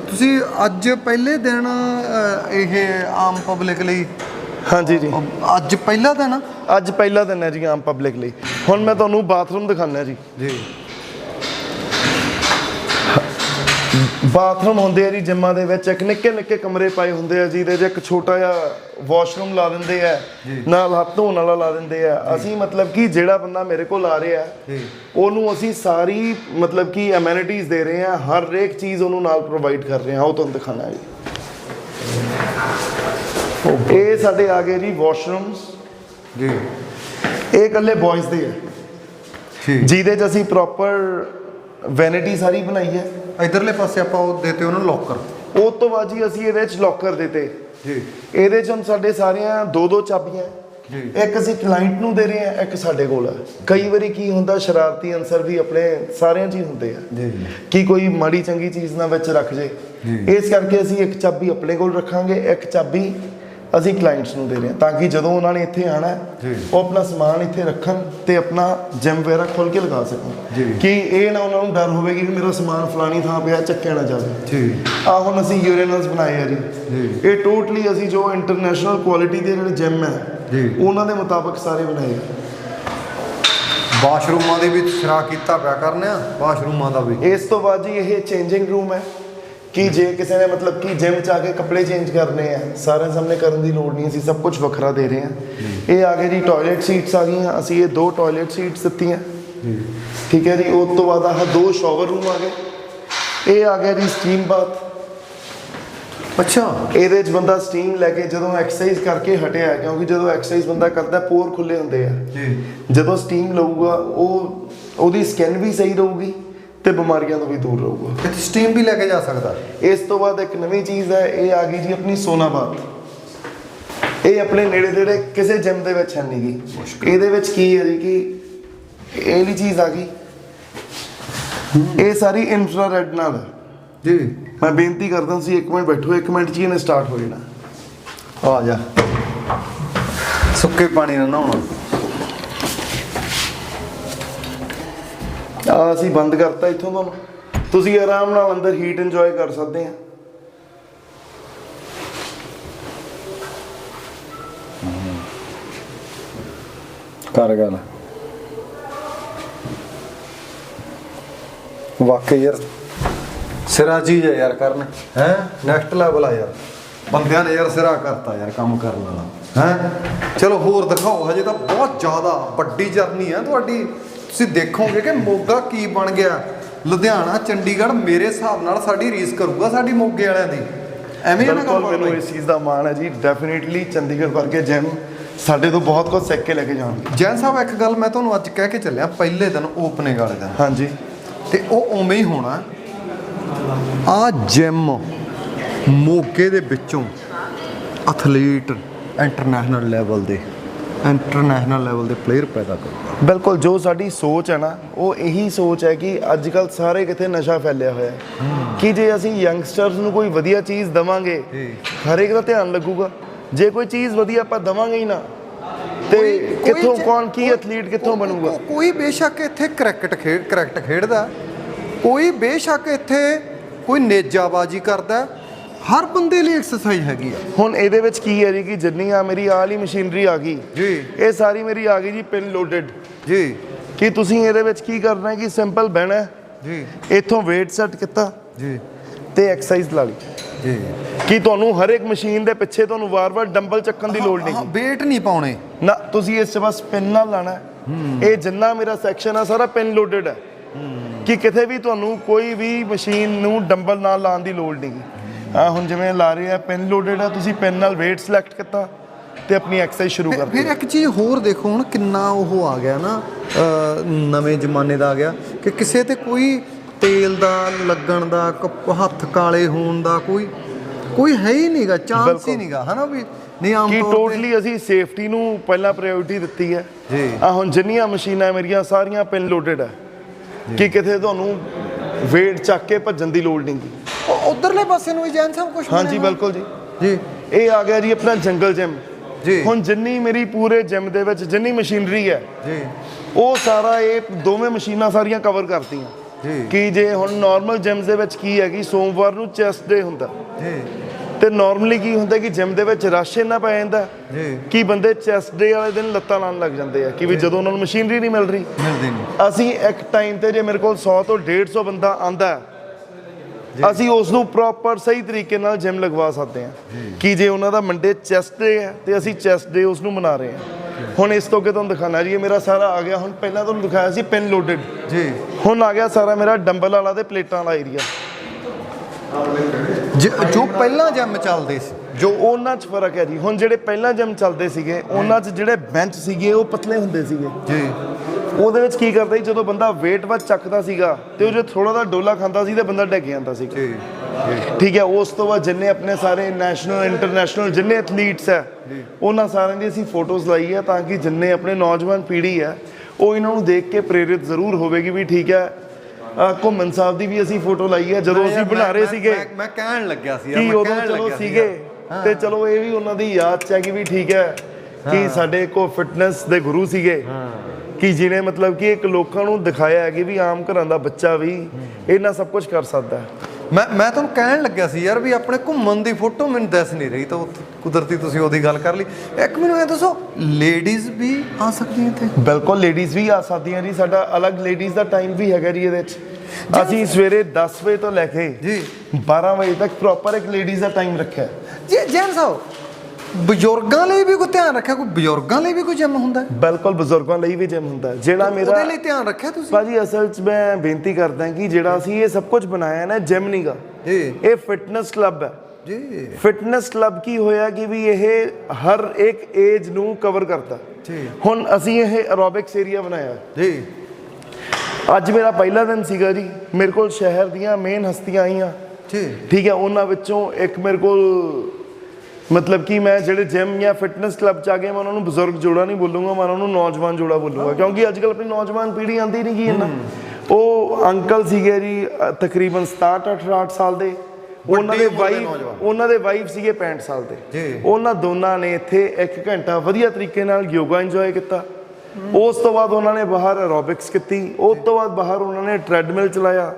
ਤੁਸੀਂ ਅੱਜ ਪਹਿਲੇ ਦਿਨ ਇਹ ਆਮ ਪਬਲਿਕ ਲਈ ਹਾਂਜੀ ਜੀ। ਅੱਜ ਪਹਿਲਾ ਦਿਨ? ਅੱਜ ਪਹਿਲਾ ਦਿਨ ਹੈ ਜੀ ਆਮ ਪਬਲਿਕ ਲਈ। ਹੁਣ ਮੈਂ ਤੁਹਾਨੂੰ ਬਾਥਰੂਮ ਦਿਖਾਣਾ ਜੀ। ਜੀ। ਬਾਥਰੂਮ ਹੁੰਦੇ ਆ ਜੀ ਜਿੰਮਾਂ ਦੇ ਵਿੱਚ ਇੱਕ ਨਿੱਕੇ ਨਿੱਕੇ ਕਮਰੇ ਪਾਏ ਹੁੰਦੇ ਆ ਜਿਹਦੇ 'ਚ ਇੱਕ ਛੋਟਾ ਜਿਹਾ ਵਾਸ਼ਰੂਮ ਲਾ ਦਿੰਦੇ ਆ ਨਾਲ ਹੱਥ ਧੋਣ ਵਾਲਾ ਲਾ ਦਿੰਦੇ ਆ। ਅਸੀਂ ਮਤਲਬ ਕਿ ਜਿਹੜਾ ਬੰਦਾ ਮੇਰੇ ਕੋਲ ਆ ਰਿਹਾ ਜੀ। ਉਹਨੂੰ ਅਸੀਂ ਸਾਰੀ ਮਤਲਬ ਕਿ ਅਮੈਨਿਟੀਜ਼ ਦੇ ਰਹੇ ਹਾਂ ਹਰ ਇੱਕ ਚੀਜ਼ ਉਹਨੂੰ ਨਾਲ ਪ੍ਰੋਵਾਈਡ ਕਰ ਰਹੇ ਹਾਂ ਉਹ ਤੁਹਾਨੂੰ ਦਿਖਾਣਾ ਜੀ। ਇਹ ਸਾਡੇ ਆ ਗਏ ਜੀ ਵਾਸ਼ਰੂਮਸ ਜੀ। ਇਹ ਇਕੱਲੇ ਬॉयਜ਼ ਦੇ ਆ। ਜਿਹਦੇ 'ਚ ਅਸੀਂ ਪ੍ਰੋਪਰ ਵੈਨਿਟੀ ਸਾਰੀ ਬਣਾਈ ਹੈ। ਇਧਰਲੇ ਪਾਸੇ ਆਪਾਂ ਉਹ ਦੇਤੇ ਉਹਨਾਂ ਨੂੰ ਲੋਕਰ ਉਹ ਤੋਂ ਬਾਅਦ ਜੀ ਅਸੀਂ ਇਹਦੇ 'ਚ ਲੋਕਰ ਦਿੱਤੇ। ਜੀ। ਇਹਦੇ 'ਚ ਹੁਣ ਸਾਡੇ ਸਾਰੀਆਂ ਦੋ ਦੋ ਚਾਬੀਆਂ ਹੈ। ਜੀ। ਇੱਕ ਅਸੀਂ ਕਲਾਇੰਟ ਨੂੰ ਦੇ ਰਹੇ ਹਾਂ ਇੱਕ ਸਾਡੇ ਕੋਲ ਹੈ। ਕਈ ਵਾਰੀ ਕੀ ਹੁੰਦਾ ਸ਼ਰਾਰਤੀ ਅਨਸਰ ਵੀ ਆਪਣੇ ਸਾਰਿਆਂ 'ਚ ਹੀ ਹੁੰਦੇ ਆ। ਜੀ ਜੀ। ਕਿ ਕੋਈ ਮਾੜੀ ਚੰਗੀ ਚੀਜ਼ ਨਾ ਵਿੱਚ ਰੱਖ ਜੇ। ਜੀ। ਇਸ ਕਰਕੇ ਅਸੀਂ ਇੱਕ ਚਾਬੀ ਆਪਣੇ ਕੋਲ ਰੱਖਾਂਗੇ ਇੱਕ ਚਾਬੀ ਅਸੀਂ ਕਲਾਇੰਟਸ ਨੂੰ ਦੇ ਰਹੇ ਹਾਂ ਤਾਂ ਕਿ ਜਦੋਂ ਉਹਨਾਂ ਨੇ ਇੱਥੇ ਆਣਾ ਜੀ। ਉਹ ਆਪਣਾ ਸਮਾਨ ਇੱਥੇ ਰੱਖਣ ਤੇ ਆਪਣਾ ਜਿਮ ਵਗੈਰਾ ਖੋਲ ਕੇ ਲਗਾ ਸਕਣ। ਕਿ ਇਹ ਨਾ ਉਹਨਾਂ ਨੂੰ ਡਰ ਹੋਵੇ ਕਿ ਮੇਰਾ ਸਮਾਨ ਫਲਾਣੀ ਥਾਂ ਪਿਆ ਚੱਕਿਆ ਨਾ ਜਾਵੇ ਜੀ ਆ ਹੁਣ ਅਸੀਂ ਯੂਰੇਨਲਸ ਬਣਾਏ ਆ ਜੀ। ਇਹ ਟੋਟਲੀ ਅਸੀਂ ਜੋ ਇੰਟਰਨੈਸ਼ਨਲ ਕੁਆਲਿਟੀ ਦੇ ਜਿਹੜੇ ਜਿਮ ਹੈ ਜੀ। ਉਹਨਾਂ ਦੇ ਮੁਤਾਬਕ ਸਾਰੇ ਬਣਾਏ ਆ ਬਾਥਰੂਮਾਂ ਦੇ ਵਿੱਚ ਸ਼ਰਾ ਕੀਤਾ ਪਿਆ ਕਰਨੇ ਆ ਬਾਥਰੂਮਾਂ ਦਾ ਵੀ ਇਸ ਤੋਂ ਬਾਅਦ ਜੀ ਇਹ ਚੇਂਜਿੰਗ ਰੂਮ ਹੈ ਕਿ ਜੇ ਕਿਸੇ ਨੇ ਮਤਲਬ ਕਿ ਜਿਮ ਚ ਆ ਕੇ ਕੱਪੜੇ ਚੇਂਜ ਕਰਨੇ ਆ ਸਾਰਿਆਂ ਸਾਹਮਣੇ ਕਰਨ ਦੀ ਲੋੜ ਨਹੀਂ ਅਸੀਂ ਸਭ ਕੁਝ ਵੱਖਰਾ ਦੇ ਰਹੇ ਹਾਂ। ਇਹ ਆ ਗਏ ਜੀ ਟਾਇਲਟ ਸੀਟਸ ਆ ਗਈਆਂ ਅਸੀਂ ਇਹ ਦੋ ਟਾਇਲਟ ਸੀਟਸ ਦਿੱਤੀਆਂ। ਠੀਕ ਹੈ ਜੀ ਉਸ ਤੋਂ ਬਾਅਦ ਆਹ ਦੋ ਸ਼ਾਵਰ ਰੂਮ ਆ ਗਏ। ਇਹ ਆ ਗਿਆ ਜੀ ਸਟੀਮ ਬਾਥ ਅੱਛਾ। ਇਹਦੇ 'ਚ ਬੰਦਾ ਸਟੀਮ ਲੈ ਕੇ ਜਦੋਂ ਐਕਸਰਸਾਈਜ਼ ਕਰਕੇ ਹਟਿਆ ਕਿਉਂਕਿ ਜਦੋਂ ਐਕਸਰਸਾਈਜ਼ ਬੰਦਾ ਕਰਦਾ ਪੋਰ ਖੁੱਲੇ ਹੁੰਦੇ ਆ। ਜੀ। ਜਦੋਂ ਸਟੀਮ ਲਊਗਾ ਉਹ ਉਹਦੀ ਸਕਿਨ ਵੀ ਸਹੀ ਰਹੂਗੀ। ਤੇ ਬਿਮਾਰੀਆਂ ਤੋਂ ਵੀ ਦੂਰ ਰਹੂਗਾ। ਇੱਥੇ ਸਟੀਮ ਵੀ ਲੈ ਕੇ ਜਾ ਸਕਦਾ। ਇਸ ਤੋਂ ਬਾਅਦ ਇੱਕ ਨਵੀਂ ਚੀਜ਼ ਹੈ ਇਹ ਆ ਗਈ ਜੀ ਆਪਣੀ ਸੋਨਾ ਬਾਤ ਇਹ ਆਪਣੇ ਨੇੜੇ ਤੇੜੇ ਕਿਸੇ ਜਿਮ ਦੇ ਵਿੱਚ ਹੈ ਨਹੀਂ ਗੀ। ਇਹਦੇ ਵਿੱਚ ਕੀ ਹੈ ਜੀ ਕਿ ਇਹ ਲਈ ਚੀਜ਼ ਆ ਗਈ। ਇਹ ਸਾਰੀ ਇਨਫਰਾਰੈਡ ਨਾਲ ਹੈ। ਜੀ। ਮੈਂ ਬੇਨਤੀ ਕਰਦਾ ਤੁਸੀਂ ਇੱਕ ਮਿੰਟ ਬੈਠੋ ਇੱਕ ਮਿੰਟ ਚ ਇਹਨੇ ਸਟਾਰਟ ਹੋ ਜਾਣਾ। ਆ ਜਾ। ਸੁੱਕੇ ਪਾਣੀ ਨਾਲ ਨਹਾਉਣਾ। ਆ ਅਸੀਂ ਬੰਦ ਕਰਤਾ ਇੱਥੋਂ ਤੁਹਾਨੂੰ। ਤੁਸੀਂ ਆਰਾਮ ਨਾਲ ਅੰਦਰ ਹੀਟ ਇੰਜੋਏ ਕਰ ਸਕਦੇ ਆ। ਕਰ ਗੱਲ। ਵਾਕਈ ਯਾਰ, ਸਿਰਾ ਚੀਜ਼ ਹੈ ਯਾਰ ਕਰਨ। ਹੈ? ਨੈਕਸਟ ਲੈਵਲ ਆ ਯਾਰ। ਬੰਦਿਆਂ ਨੇ ਯਾਰ ਸਿਰਾ ਕਰਤਾ ਯਾਰ ਕੰਮ ਕਰਨ ਵਾਲਾ। ਹੈ? ਚਲੋ ਹੋਰ ਦਿਖਾਓ, ਹਜੇ ਤਾਂ ਬਹੁਤ ਜ਼ਿਆਦਾ ਵੱਡੀ ਜਰਨੀ ਹੈ ਤੁਹਾਡੀ। ਤੁਸੀਂ ਦੇਖੋਗੇ ਕਿ ਮੋਗਾ ਕੀ ਬਣ ਗਿਆ। ਲੁਧਿਆਣਾ ਚੰਡੀਗੜ੍ਹ ਮੇਰੇ ਹਿਸਾਬ ਨਾਲ ਸਾਡੀ ਰੀਸ ਕਰੂਗਾ ਸਾਡੀ ਮੋਗੇ ਵਾਲਿਆਂ ਦੀ। ਐਵੇਂ ਨਾ ਬਿਲਕੁਲ ਮੈਨੂੰ ਇਸ ਚੀਜ਼ ਦਾ ਮਾਣ ਹੈ ਜੀ। ਡੈਫੀਨਿਟਲੀ ਚੰਡੀਗੜ੍ਹ ਵਰਗੇ ਜਿਮ ਸਾਡੇ ਤੋਂ ਬਹੁਤ ਕੁਝ ਸਿੱਖ ਕੇ ਲੈ ਕੇ ਜਾਣਗੇ। ਜੈਨ ਸਾਹਿਬ ਇੱਕ ਗੱਲ ਮੈਂ ਤੁਹਾਨੂੰ ਅੱਜ ਕਹਿ ਕੇ ਚੱਲਿਆ ਪਹਿਲੇ ਦਿਨ ਓਪਨਿੰਗ ਵਾਲੇ ਦਿਨ। ਹਾਂਜੀ। ਤੇ ਉਹ ਉਵੇਂ ਹੀ ਹੋਣਾ। ਆ ਜਿਮ ਮੋਗੇ ਦੇ ਵਿੱਚੋਂ ਐਥਲੀਟ ਇੰਟਰਨੈਸ਼ਨਲ ਲੈਵਲ ਦੇ। ਇੰਟਰਨੈਸ਼ਨਲ ਲੈਵਲ ਦੇ ਪਲੇਅਰ ਪੈਦਾ ਕਰੂਗਾ ਬਿਲਕੁਲ ਜੋ ਸਾਡੀ ਸੋਚ ਹੈ ਨਾ ਉਹ ਇਹੀ ਸੋਚ ਹੈ ਕਿ ਅੱਜ ਕੱਲ ਸਾਰੇ ਕਿਤੇ ਨਸ਼ਾ ਫੈਲਿਆ ਹੋਇਆ ਹੈ। ਕਿ ਜੇ ਅਸੀਂ ਯੰਗਸਟਰਸ ਨੂੰ ਕੋਈ ਵਧੀਆ ਚੀਜ਼ ਦਵਾਂਗੇ। ਹਰੇਕ ਦਾ ਧਿਆਨ ਲੱਗੂਗਾ। ਜੇ ਕੋਈ ਚੀਜ਼ ਵਧੀਆ ਆਪਾਂ ਦਵਾਂਗੇ ਹੀ ਨਾ ਤੇ ਕਿੱਥੋਂ ਕੌਣ ਕੀ ਐਥਲੀਟ ਕਿੱਥੋਂ ਬਣੂਗਾ? ਕੋਈ ਬੇਸ਼ੱਕ ਇੱਥੇ ਕ੍ਰਿਕਟ ਖੇਡ ਕ੍ਰਿਕਟ ਖੇਡਦਾ। ਕੋਈ ਬੇਸ਼ੱਕ ਇੱਥੇ ਕੋਈ ਨੇਜਾਬਾਜੀ ਕਰਦਾ। ਹਰ ਬੰਦੇ ਲਈ ਐਕਸਰਸਾਈਜ਼ ਹੈਗੀ ਆ। ਹੁਣ ਇਹਦੇ ਵਿੱਚ ਕੀ ਹੈ ਜੀ ਕਿ ਜਿੰਨੀ ਆ ਮੇਰੀ ਆਹ ਵਾਲੀ ਮਸ਼ੀਨਰੀ ਆ ਗਈ ਜੀ। ਇਹ ਸਾਰੀ ਮੇਰੀ ਆ ਗਈ ਜੀ ਪਿਨ ਲੋਡਡ ਜੀ। ਕਿ ਤੁਸੀਂ ਇਹਦੇ ਵਿੱਚ ਕੀ ਕਰਨਾ ਹੈ ਕਿ ਸਿੰਪਲ ਬਹਿਣਾ ਹੈ, ਜੀ। ਇੱਥੋਂ weight ਸੈੱਟ ਕੀਤਾ। ਜੀ। ਤੇ ਐਕਸਰਸਾਈਜ਼ ਲਾ ਲਈ। ਜੀ। ਕਿ ਤੁਹਾਨੂੰ ਹਰ ਇੱਕ ਮਸ਼ੀਨ ਦੇ ਪਿੱਛੇ ਤੁਹਾਨੂੰ ਵਾਰ-ਵਾਰ ਡੰਬਲ ਚੱਕਣ ਦੀ ਲੋੜ ਹਾਂ ਨਹੀਂ ਵੇਟ ਨਹੀਂ ਪਾਉਣੇ। ਨਾ ਤੁਸੀਂ ਇਸ ਬਸ ਪਿਨ ਨਾਲ ਲਾਣਾ ਹੈ। ਇਹ ਜਿੰਨਾ ਮੇਰਾ ਸੈਕਸ਼ਨ ਆ ਸਾਰਾ ਪਿਨ ਲੋਡਡ ਹੈ। ਕਿ ਕਿਤੇ ਵੀ ਤੁਹਾਨੂੰ ਕੋਈ ਵੀ ਮਸ਼ੀਨ ਨੂੰ ਡੰਬਲ ਨਾਲ ਲਾਉਣ ਦੀ ਲੋੜ ਨਹੀਂ ਆ ਹੁਣ ਜਿਵੇਂ ਲਾ ਰਹੇ ਆ ਪਿਨ ਲੋਡਡ ਆ ਤੁਸੀਂ ਪਿਨ ਨਾਲ weight ਸਿਲੈਕਟ ਕੀਤਾ ਤੇ ਆਪਣੀ ਐਕਸਰਸਾਈਜ਼ ਸ਼ੁਰੂ ਕਰ ਫਿਰ ਇੱਕ ਚੀਜ਼ ਹੋਰ ਦੇਖੋ ਹੁਣ ਕਿੰਨਾ ਉਹ ਆ ਗਿਆ ਨਾ ਨਵੇਂ ਜ਼ਮਾਨੇ ਦਾ ਆ ਗਿਆ ਕਿ ਕਿਸੇ ਤੇ ਕੋਈ ਤੇਲ ਦਾ ਲੱਗਣ ਦਾ ਹੱਥ ਕਾਲੇ ਹੋਣ ਦਾ ਕੋਈ ਕੋਈ ਹੈ ਹੀ ਨਹੀਂਗਾ ਚਾਂਸ ਹੀ। ਨਹੀਂਗਾ ਹਨਾ ਵੀ ਨਹੀਂ ਆਮ ਤੌਰ ਤੇ ਟੋਟਲੀ ਅਸੀਂ ਸੇਫਟੀ ਨੂੰ ਪਹਿਲਾਂ ਪ੍ਰਾਇੋਰਟੀ ਦਿੱਤੀ ਹੈ ਜੀ। ਆ ਹੁਣ ਜਿੰਨੀਆਂ ਮਸ਼ੀਨਾਂ ਮੇਰੀਆਂ ਸਾਰੀਆਂ ਪਿਨ ਲੋਡਡ ਹੈ ਕਿ ਕਿਤੇ ਤੁਹਾਨੂੰ weight ਚੱਕ ਕੇ ਭੱਜਣ ਦੀ ਲੋੜ ਨਹੀਂ ਉਧਰਲੇ ਪਾਸੇ ਨੂੰ ਵੀ ਜੈਨ ਸਾਹਿਬ ਕੁਝ ਹਾਂਜੀ ਬਿਲਕੁਲ ਜੀ। ਜੀ। ਇਹ ਆ ਗਿਆ ਜੀ ਆਪਣਾ ਜੰਗਲ ਜਿਮ ਜੀ। ਹੁਣ ਜਿੰਨੀ ਮੇਰੀ ਪੂਰੇ ਜਿਮ ਦੇ ਵਿੱਚ ਜਿੰਨੀ ਮਸ਼ੀਨਰੀ ਹੈ ਜੀ। ਉਹ ਸਾਰਾ ਇਹ ਦੋਵੇਂ ਮਸ਼ੀਨਾਂ ਸਾਰੀਆਂ ਕਵਰ ਕਰਤੀਆਂ। ਜੀ। ਕਿ ਜੇ ਹੁਣ ਨਾਰਮਲ ਜਿਮਸ ਦੇ ਵਿੱਚ ਕੀ ਹੈ ਕਿ ਸੋਮਵਾਰ ਨੂੰ ਚੈਸਟ ਡੇ ਹੁੰਦਾ। ਜੀ। ਤੇ ਨਾਰਮਲੀ ਕੀ ਹੁੰਦਾ ਕਿ ਜਿਮ ਦੇ ਵਿੱਚ ਰਸ਼ ਇੰਨਾ ਪੈ ਜਾਂਦਾ ਜੀ। ਕਿ ਬੰਦੇ ਚੈਸਟ ਡੇ ਵਾਲੇ ਦਿਨ ਲੱਤਾਂ ਲਾਉਣ ਲੱਗ ਜਾਂਦੇ ਆ ਕਿ ਵੀ ਜਦੋਂ ਉਹਨਾਂ ਨੂੰ ਮਸ਼ੀਨਰੀ ਨਹੀਂ ਮਿਲ ਰਹੀ। ਮਿਲਦੇ ਨਹੀਂ। ਅਸੀਂ ਇੱਕ ਟਾਈਮ ਤੇ ਜੇ ਮੇਰੇ ਕੋਲ 100 ਤੋਂ 150 ਬੰਦਾ ਆਂਦਾ ਅਸੀਂ ਉਸ ਨੂੰ ਪ੍ਰੋਪਰ ਸਹੀ ਤਰੀਕੇ ਨਾਲ ਜਿਮ ਲਗਵਾ ਸਕਦੇ ਹਾਂ। ਕਿ ਜੇ ਉਹਨਾਂ ਦਾ ਮੰਡੇ ਚੈਸਟ ਡੇ ਹੈ ਤੇ ਅਸੀਂ ਚੈਸਟ ਡੇ ਉਸ ਨੂੰ ਮਨਾ ਰਹੇ ਹਾਂ। ਹੁਣ ਇਸ ਤੋਂ ਅੱਗੇ ਤੁਹਾਨੂੰ ਦਿਖਾਣਾ ਜੀ ਇਹ ਮੇਰਾ ਸਾਰਾ ਆ ਗਿਆ। ਹੁਣ ਪਹਿਲਾਂ ਤੁਹਾਨੂੰ ਦਿਖਾਇਆ ਸੀ ਪਿਨ ਲੋਡਡ ਜੀ। ਹੁਣ ਆ ਗਿਆ ਸਾਰਾ ਮੇਰਾ ਡੰਬਲ ਵਾਲਾ ਤੇ ਪਲੇਟਾਂ ਵਾਲਾ ਏਰੀਆ ਜ- ਜੋ ਪਹਿਲਾਂ ਜਿਮ ਚੱਲਦੇ ਸੀ। ਜੋ ਉਹਨਾਂ 'ਚ ਫ਼ਰਕ ਹੈ ਜੀ। ਹੁਣ ਜਿਹੜੇ ਪਹਿਲਾਂ ਜਿਮ ਚੱਲਦੇ ਸੀਗੇ ਉਹਨਾਂ 'ਚ ਜਿਹੜੇ ਬੈਂਚ ਸੀਗੇ ਉਹ ਪਤਲੇ ਹੁੰਦੇ ਸੀਗੇ। ਜੀ। ਉਹਦੇ ਵਿੱਚ ਕੀ ਕਰਦਾ ਸੀ ਜਦੋਂ ਬੰਦਾ weight ਵੱਧ ਚੱਕਦਾ ਸੀਗਾ ਤੇ ਉਹ ਜੇ ਥੋੜਾ ਦਾ ਡੋਲਾ ਖਾਂਦਾ ਸੀ ਤੇ ਬੰਦਾ ਡਿੱਗ ਜਾਂਦਾ ਸੀ ਜੀ ਠੀਕ ਹੈ ਉਸ ਤੋਂ ਬਾਅਦ ਜਿੰਨੇ ਆਪਣੇ ਸਾਰੇ ਨੈਸ਼ਨਲ ਇੰਟਰਨੈਸ਼ਨਲ ਜਿੰਨੇ ਐਥਲੀਟਸ ਹੈ ਉਹਨਾਂ ਸਾਰਿਆਂ ਦੀ ਅਸੀਂ ਫੋਟੋਜ਼ ਲਾਈ ਹੈ ਤਾਂ ਕਿ ਜਿੰਨੇ ਆਪਣੇ ਨੌਜਵਾਨ ਪੀੜ੍ਹੀ ਹੈ ਉਹ ਇਹਨਾਂ ਨੂੰ ਦੇਖ ਕੇ ਪ੍ਰੇਰਿਤ ਜ਼ਰੂਰ ਹੋਵੇਗੀ ਵੀ ਠੀਕ ਹੈ ਘੁੰਮਣ ਸਾਹਿਬ ਦੀ ਵੀ ਅਸੀਂ ਫੋਟੋ ਲਾਈ ਹੈ ਜਦੋਂ ਅਸੀਂ ਬਣਾ ਰਹੇ ਸੀਗੇ। ਮੈਂ- ਕਹਿਣ ਲੱਗਿਆ ਸੀ ਕਿ ਉਦੋਂ ਚਲੋ ਸੀਗਾ। ਤੇ ਚਲੋ ਇਹ ਵੀ ਉਹਨਾਂ ਦੀ ਯਾਦ ਚ ਹੈ ਕਿ ਵੀ ਠੀਕ ਹੈ ਕਿ ਸਾਡੇ ਕੋ ਫਿਟਨੈਸ ਦੇ ਗੁਰੂ ਸੀਗੇ। ਕਿ ਜਿਨੇ ਮਤਲਬ ਕਿ ਇੱਕ ਲੋਕਾਂ ਨੂੰ ਦਿਖਾਇਆ ਹੈ ਕਿ ਵੀ ਆਮ ਘਰਾਂ ਦਾ ਬੱਚਾ ਵੀ ਇਹਨਾਂ ਸਭ ਕੁਝ ਕਰ ਸਕਦਾ ਹੈ। ਮੈਂ ਮੈਂ ਤੁਹਾਨੂੰ ਕਹਿਣ ਲੱਗਿਆ ਸੀ ਯਾਰ ਵੀ ਆਪਣੇ ਘੁੰਮਣ ਦੀ ਫੋਟੋ ਮੈਨੂੰ ਦੱਸ ਨਹੀਂ ਰਹੀ ਤਾਂ ਉਹ ਕੁਦਰਤੀ ਤੁਸੀਂ ਉਹਦੀ ਗੱਲ ਕਰ ਲਈ। ਇੱਕ ਮੈਨੂੰ ਇਹ ਦੱਸੋ ਲੇਡੀਜ਼ ਵੀ ਆ ਸਕਦੀਆਂ ਇੱਥੇ? ਬਿਲਕੁਲ ਲੇਡੀਜ਼ ਵੀ ਆ ਸਕਦੀਆਂ ਜੀ। ਸਾਡਾ ਅਲੱਗ ਲੇਡੀਜ਼ ਦਾ ਟਾਈਮ ਵੀ ਹੈਗਾ ਜੀ ਇਹਦੇ ਵਿੱਚ। ਅਸੀਂ ਸਵੇਰੇ 10 ਵਜੇ ਤੋਂ ਲੈ ਕੇ ਜੀ। 12 ਵਜੇ ਤੱਕ ਪ੍ਰੋਪਰ ਇੱਕ ਲੇਡੀਜ਼ ਦਾ ਟਾਈਮ ਰੱਖਿਆ। ਜੀ ਜੈਨ ਸਾਹਿਬ ਬਜ਼ੁਰਗਾਂ ਲਈ ਵੀ ਕੋਈ ਧਿਆਨ ਰੱਖਿਆ? ਕੋਈ ਬਜ਼ੁਰਗਾਂ ਲਈ ਵੀ ਕੋਈ ਜਿਮ ਹੁੰਦਾ? ਹੈ ਬਿਲਕੁਲ ਬਜ਼ੁਰਗਾਂ ਲਈ ਵੀ ਜਿਮ ਹੁੰਦਾ। ਹੈ। ਜਿਹੜਾ ਮੇਰਾ ਉਹਦੇ ਲਈ ਧਿਆਨ ਰੱਖਿਆ ਤੁਸੀਂ? ਭਾਜੀ ਅਸਲ 'ਚ ਮੈਂ ਬੇਨਤੀ ਕਰਦਾ ਕਿ ਜਿਹੜਾ ਅਸੀਂ ਇਹ ਸਭ ਕੁਝ ਬਣਾਇਆ ਨਾ ਜਿਮ ਨਹੀਂਗਾ ਜੀ। ਇਹ ਫਿਟਨੈਸ ਕਲੱਬ ਹੈ। ਜੀ। ਫਿਟਨੈਸ ਕਲੱਬ ਕੀ ਹੋਇਆ ਕਿ ਵੀ ਇਹ ਹਰ ਇੱਕ ਏਜ ਨੂੰ ਕਵਰ ਕਰਦਾ ਜੀ। ਹੁਣ ਅਸੀਂ ਇਹ ਐਰੋਬਿਕਸ ਏਰੀਆ ਬਣਾਇਆ। ਜੀ। ਅੱਜ ਮੇਰਾ ਪਹਿਲਾ ਦਿਨ ਸੀਗਾ ਜੀ। ਮੇਰੇ ਕੋਲ ਸ਼ਹਿਰ ਦੀਆਂ ਮੇਨ ਹਸਤੀਆਂ ਆਈਆਂ। ਜੀ। ਠੀਕ ਹੈ ਉਹਨਾਂ ਵਿੱਚੋਂ ਇੱਕ ਮੇਰੇ ਕੋਲ ਮਤਲਬ ਕਿ ਮੈਂ ਜਿਹੜੇ ਜਿਮ ਜਾਂ ਫਿਟਨੈਸ ਕਲੱਬ ਚ ਆ ਗਏ ਮੈਂ ਉਹਨਾਂ ਨੂੰ ਬਜ਼ੁਰਗ ਜੋੜਾ ਨਹੀਂ ਬੋਲੂੰਗਾ ਮੈਂ ਉਹਨਾਂ ਨੂੰ ਨੌਜਵਾਨ ਜੋੜਾ ਬੋਲੂੰਗਾ ਕਿਉਂਕਿ ਅੱਜ ਕੱਲ ਆਪਣੀ ਨੌਜਵਾਨ ਪੀੜ੍ਹੀ ਆਂਦੀ ਨਹੀਂ ਗਈ ਇਹਨਾਂ ਉਹ ਅੰਕਲ ਸੀਗੇ ਜੀ ਤਕਰੀਬਨ 67 68 ਸਾਲ ਦੇ। ਉਹਨਾਂ ਦੇ ਵਾਈਫ। ਉਹਨਾਂ ਦੇ ਵਾਈਫ ਸੀਗੇ 65 ਸਾਲ ਦੇ। ਜੀ। ਉਹਨਾਂ ਦੋਨਾਂ ਨੇ ਇੱਥੇ ਇੱਕ ਘੰਟਾ ਵਧੀਆ ਤਰੀਕੇ ਨਾਲ ਯੋਗਾ ਇੰਜੋਏ ਕੀਤਾ। ਉਸ ਤੋਂ ਬਾਅਦ ਉਹਨਾਂ ਨੇ ਬਾਹਰ ਐਰੋਬਿਕਸ ਕੀਤੀ। ਉਸ ਤੋਂ ਬਾਅਦ ਬਾਹਰ ਉਹਨਾਂ ਨੇ ਟ੍ਰੈਡਮਿਲ ਚਲਾਇਆ।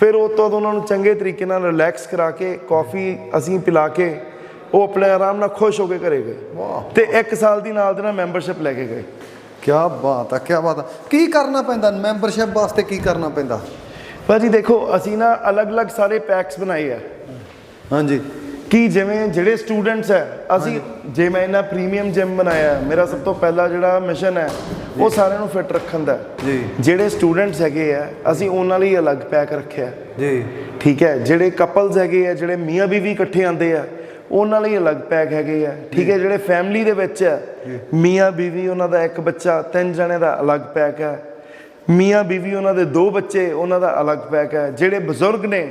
ਫਿਰ ਉਸ ਤੋਂ ਬਾਅਦ ਉਹਨਾਂ ਨੂੰ ਚੰਗੇ ਤਰੀਕੇ ਨਾਲ ਰਿਲੈਕਸ ਕਰਾ ਕੇ ਕਾਫੀ ਅਸੀਂ ਪਿਲਾ ਕੇ ਉਹ ਆਪਣੇ ਆਰਾਮ ਨਾਲ ਖੁਸ਼ ਹੋ ਕੇ ਘਰੇ ਗਏ। ਵਾਹ। ਤੇ 1 ਸਾਲ ਦੀ ਨਾਲ ਦੇ ਨਾਲ ਮੈਂਬਰਸ਼ਿਪ ਲੈ ਕੇ ਗਏ। ਕੀ ਬਾਤ ਆ ਕੀ ਬਾਤ ਆ। ਕੀ ਕਰਨਾ ਪੈਂਦਾ? ਮੈਂਬਰਸ਼ਿਪ ਵਾਸਤੇ ਕੀ ਕਰਨਾ ਪੈਂਦਾ? ਭਾਜੀ ਦੇਖੋ ਅਸੀਂ ਨਾ ਅਲੱਗ-ਅਲੱਗ ਸਾਰੇ ਪੈਕਸ ਬਣਾਏ ਆ। ਹਾਂਜੀ। ਕਿ ਜਿਵੇਂ ਜਿਹੜੇ ਸਟੂਡੈਂਟਸ ਹੈ ਅਸੀਂ ਜੇ ਮੈਂ ਇਹਨਾਂ ਪ੍ਰੀਮੀਅਮ ਜਿਮ ਬਣਾਇਆ ਮੇਰਾ ਸਭ ਤੋਂ ਪਹਿਲਾ ਜਿਹੜਾ ਮਿਸ਼ਨ ਹੈ ਉਹ ਸਾਰਿਆਂ ਨੂੰ ਫਿਟ ਰੱਖਣ ਦਾ। ਜੀ। ਜਿਹੜੇ ਸਟੂਡੈਂਟਸ ਹੈਗੇ ਆ ਅਸੀਂ ਉਹਨਾਂ ਲਈ ਅਲੱਗ ਪੈਕ ਰੱਖਿਆ। ਜੀ। ਠੀਕ ਹੈ ਜਿਹੜੇ ਕਪਲਸ ਹੈਗੇ ਆ ਜਿਹੜੇ ਮੀਆਂ ਬੀਵੀ ਇਕੱਠੇ ਆਉਂਦੇ ਆ ਉਹਨਾਂ ਲਈ ਅਲੱਗ ਪੈਕ ਹੈਗੇ ਆ। ਠੀਕ ਹੈ ਜਿਹੜੇ ਫੈਮਿਲੀ ਦੇ ਵਿੱਚ ਹੈ ਮੀਆਂ ਬੀਵੀ ਉਹਨਾਂ ਦਾ ਇੱਕ ਬੱਚਾ ਤਿੰਨ ਜਣੇ ਦਾ ਅਲੱਗ ਪੈਕ ਹੈ ਮੀਆਂ ਬੀਵੀ ਉਹਨਾਂ ਦੇ ਦੋ ਬੱਚੇ ਉਹਨਾਂ ਦਾ ਅਲੱਗ ਪੈਕ ਹੈ ਜਿਹੜੇ ਬਜ਼ੁਰਗ ਨੇ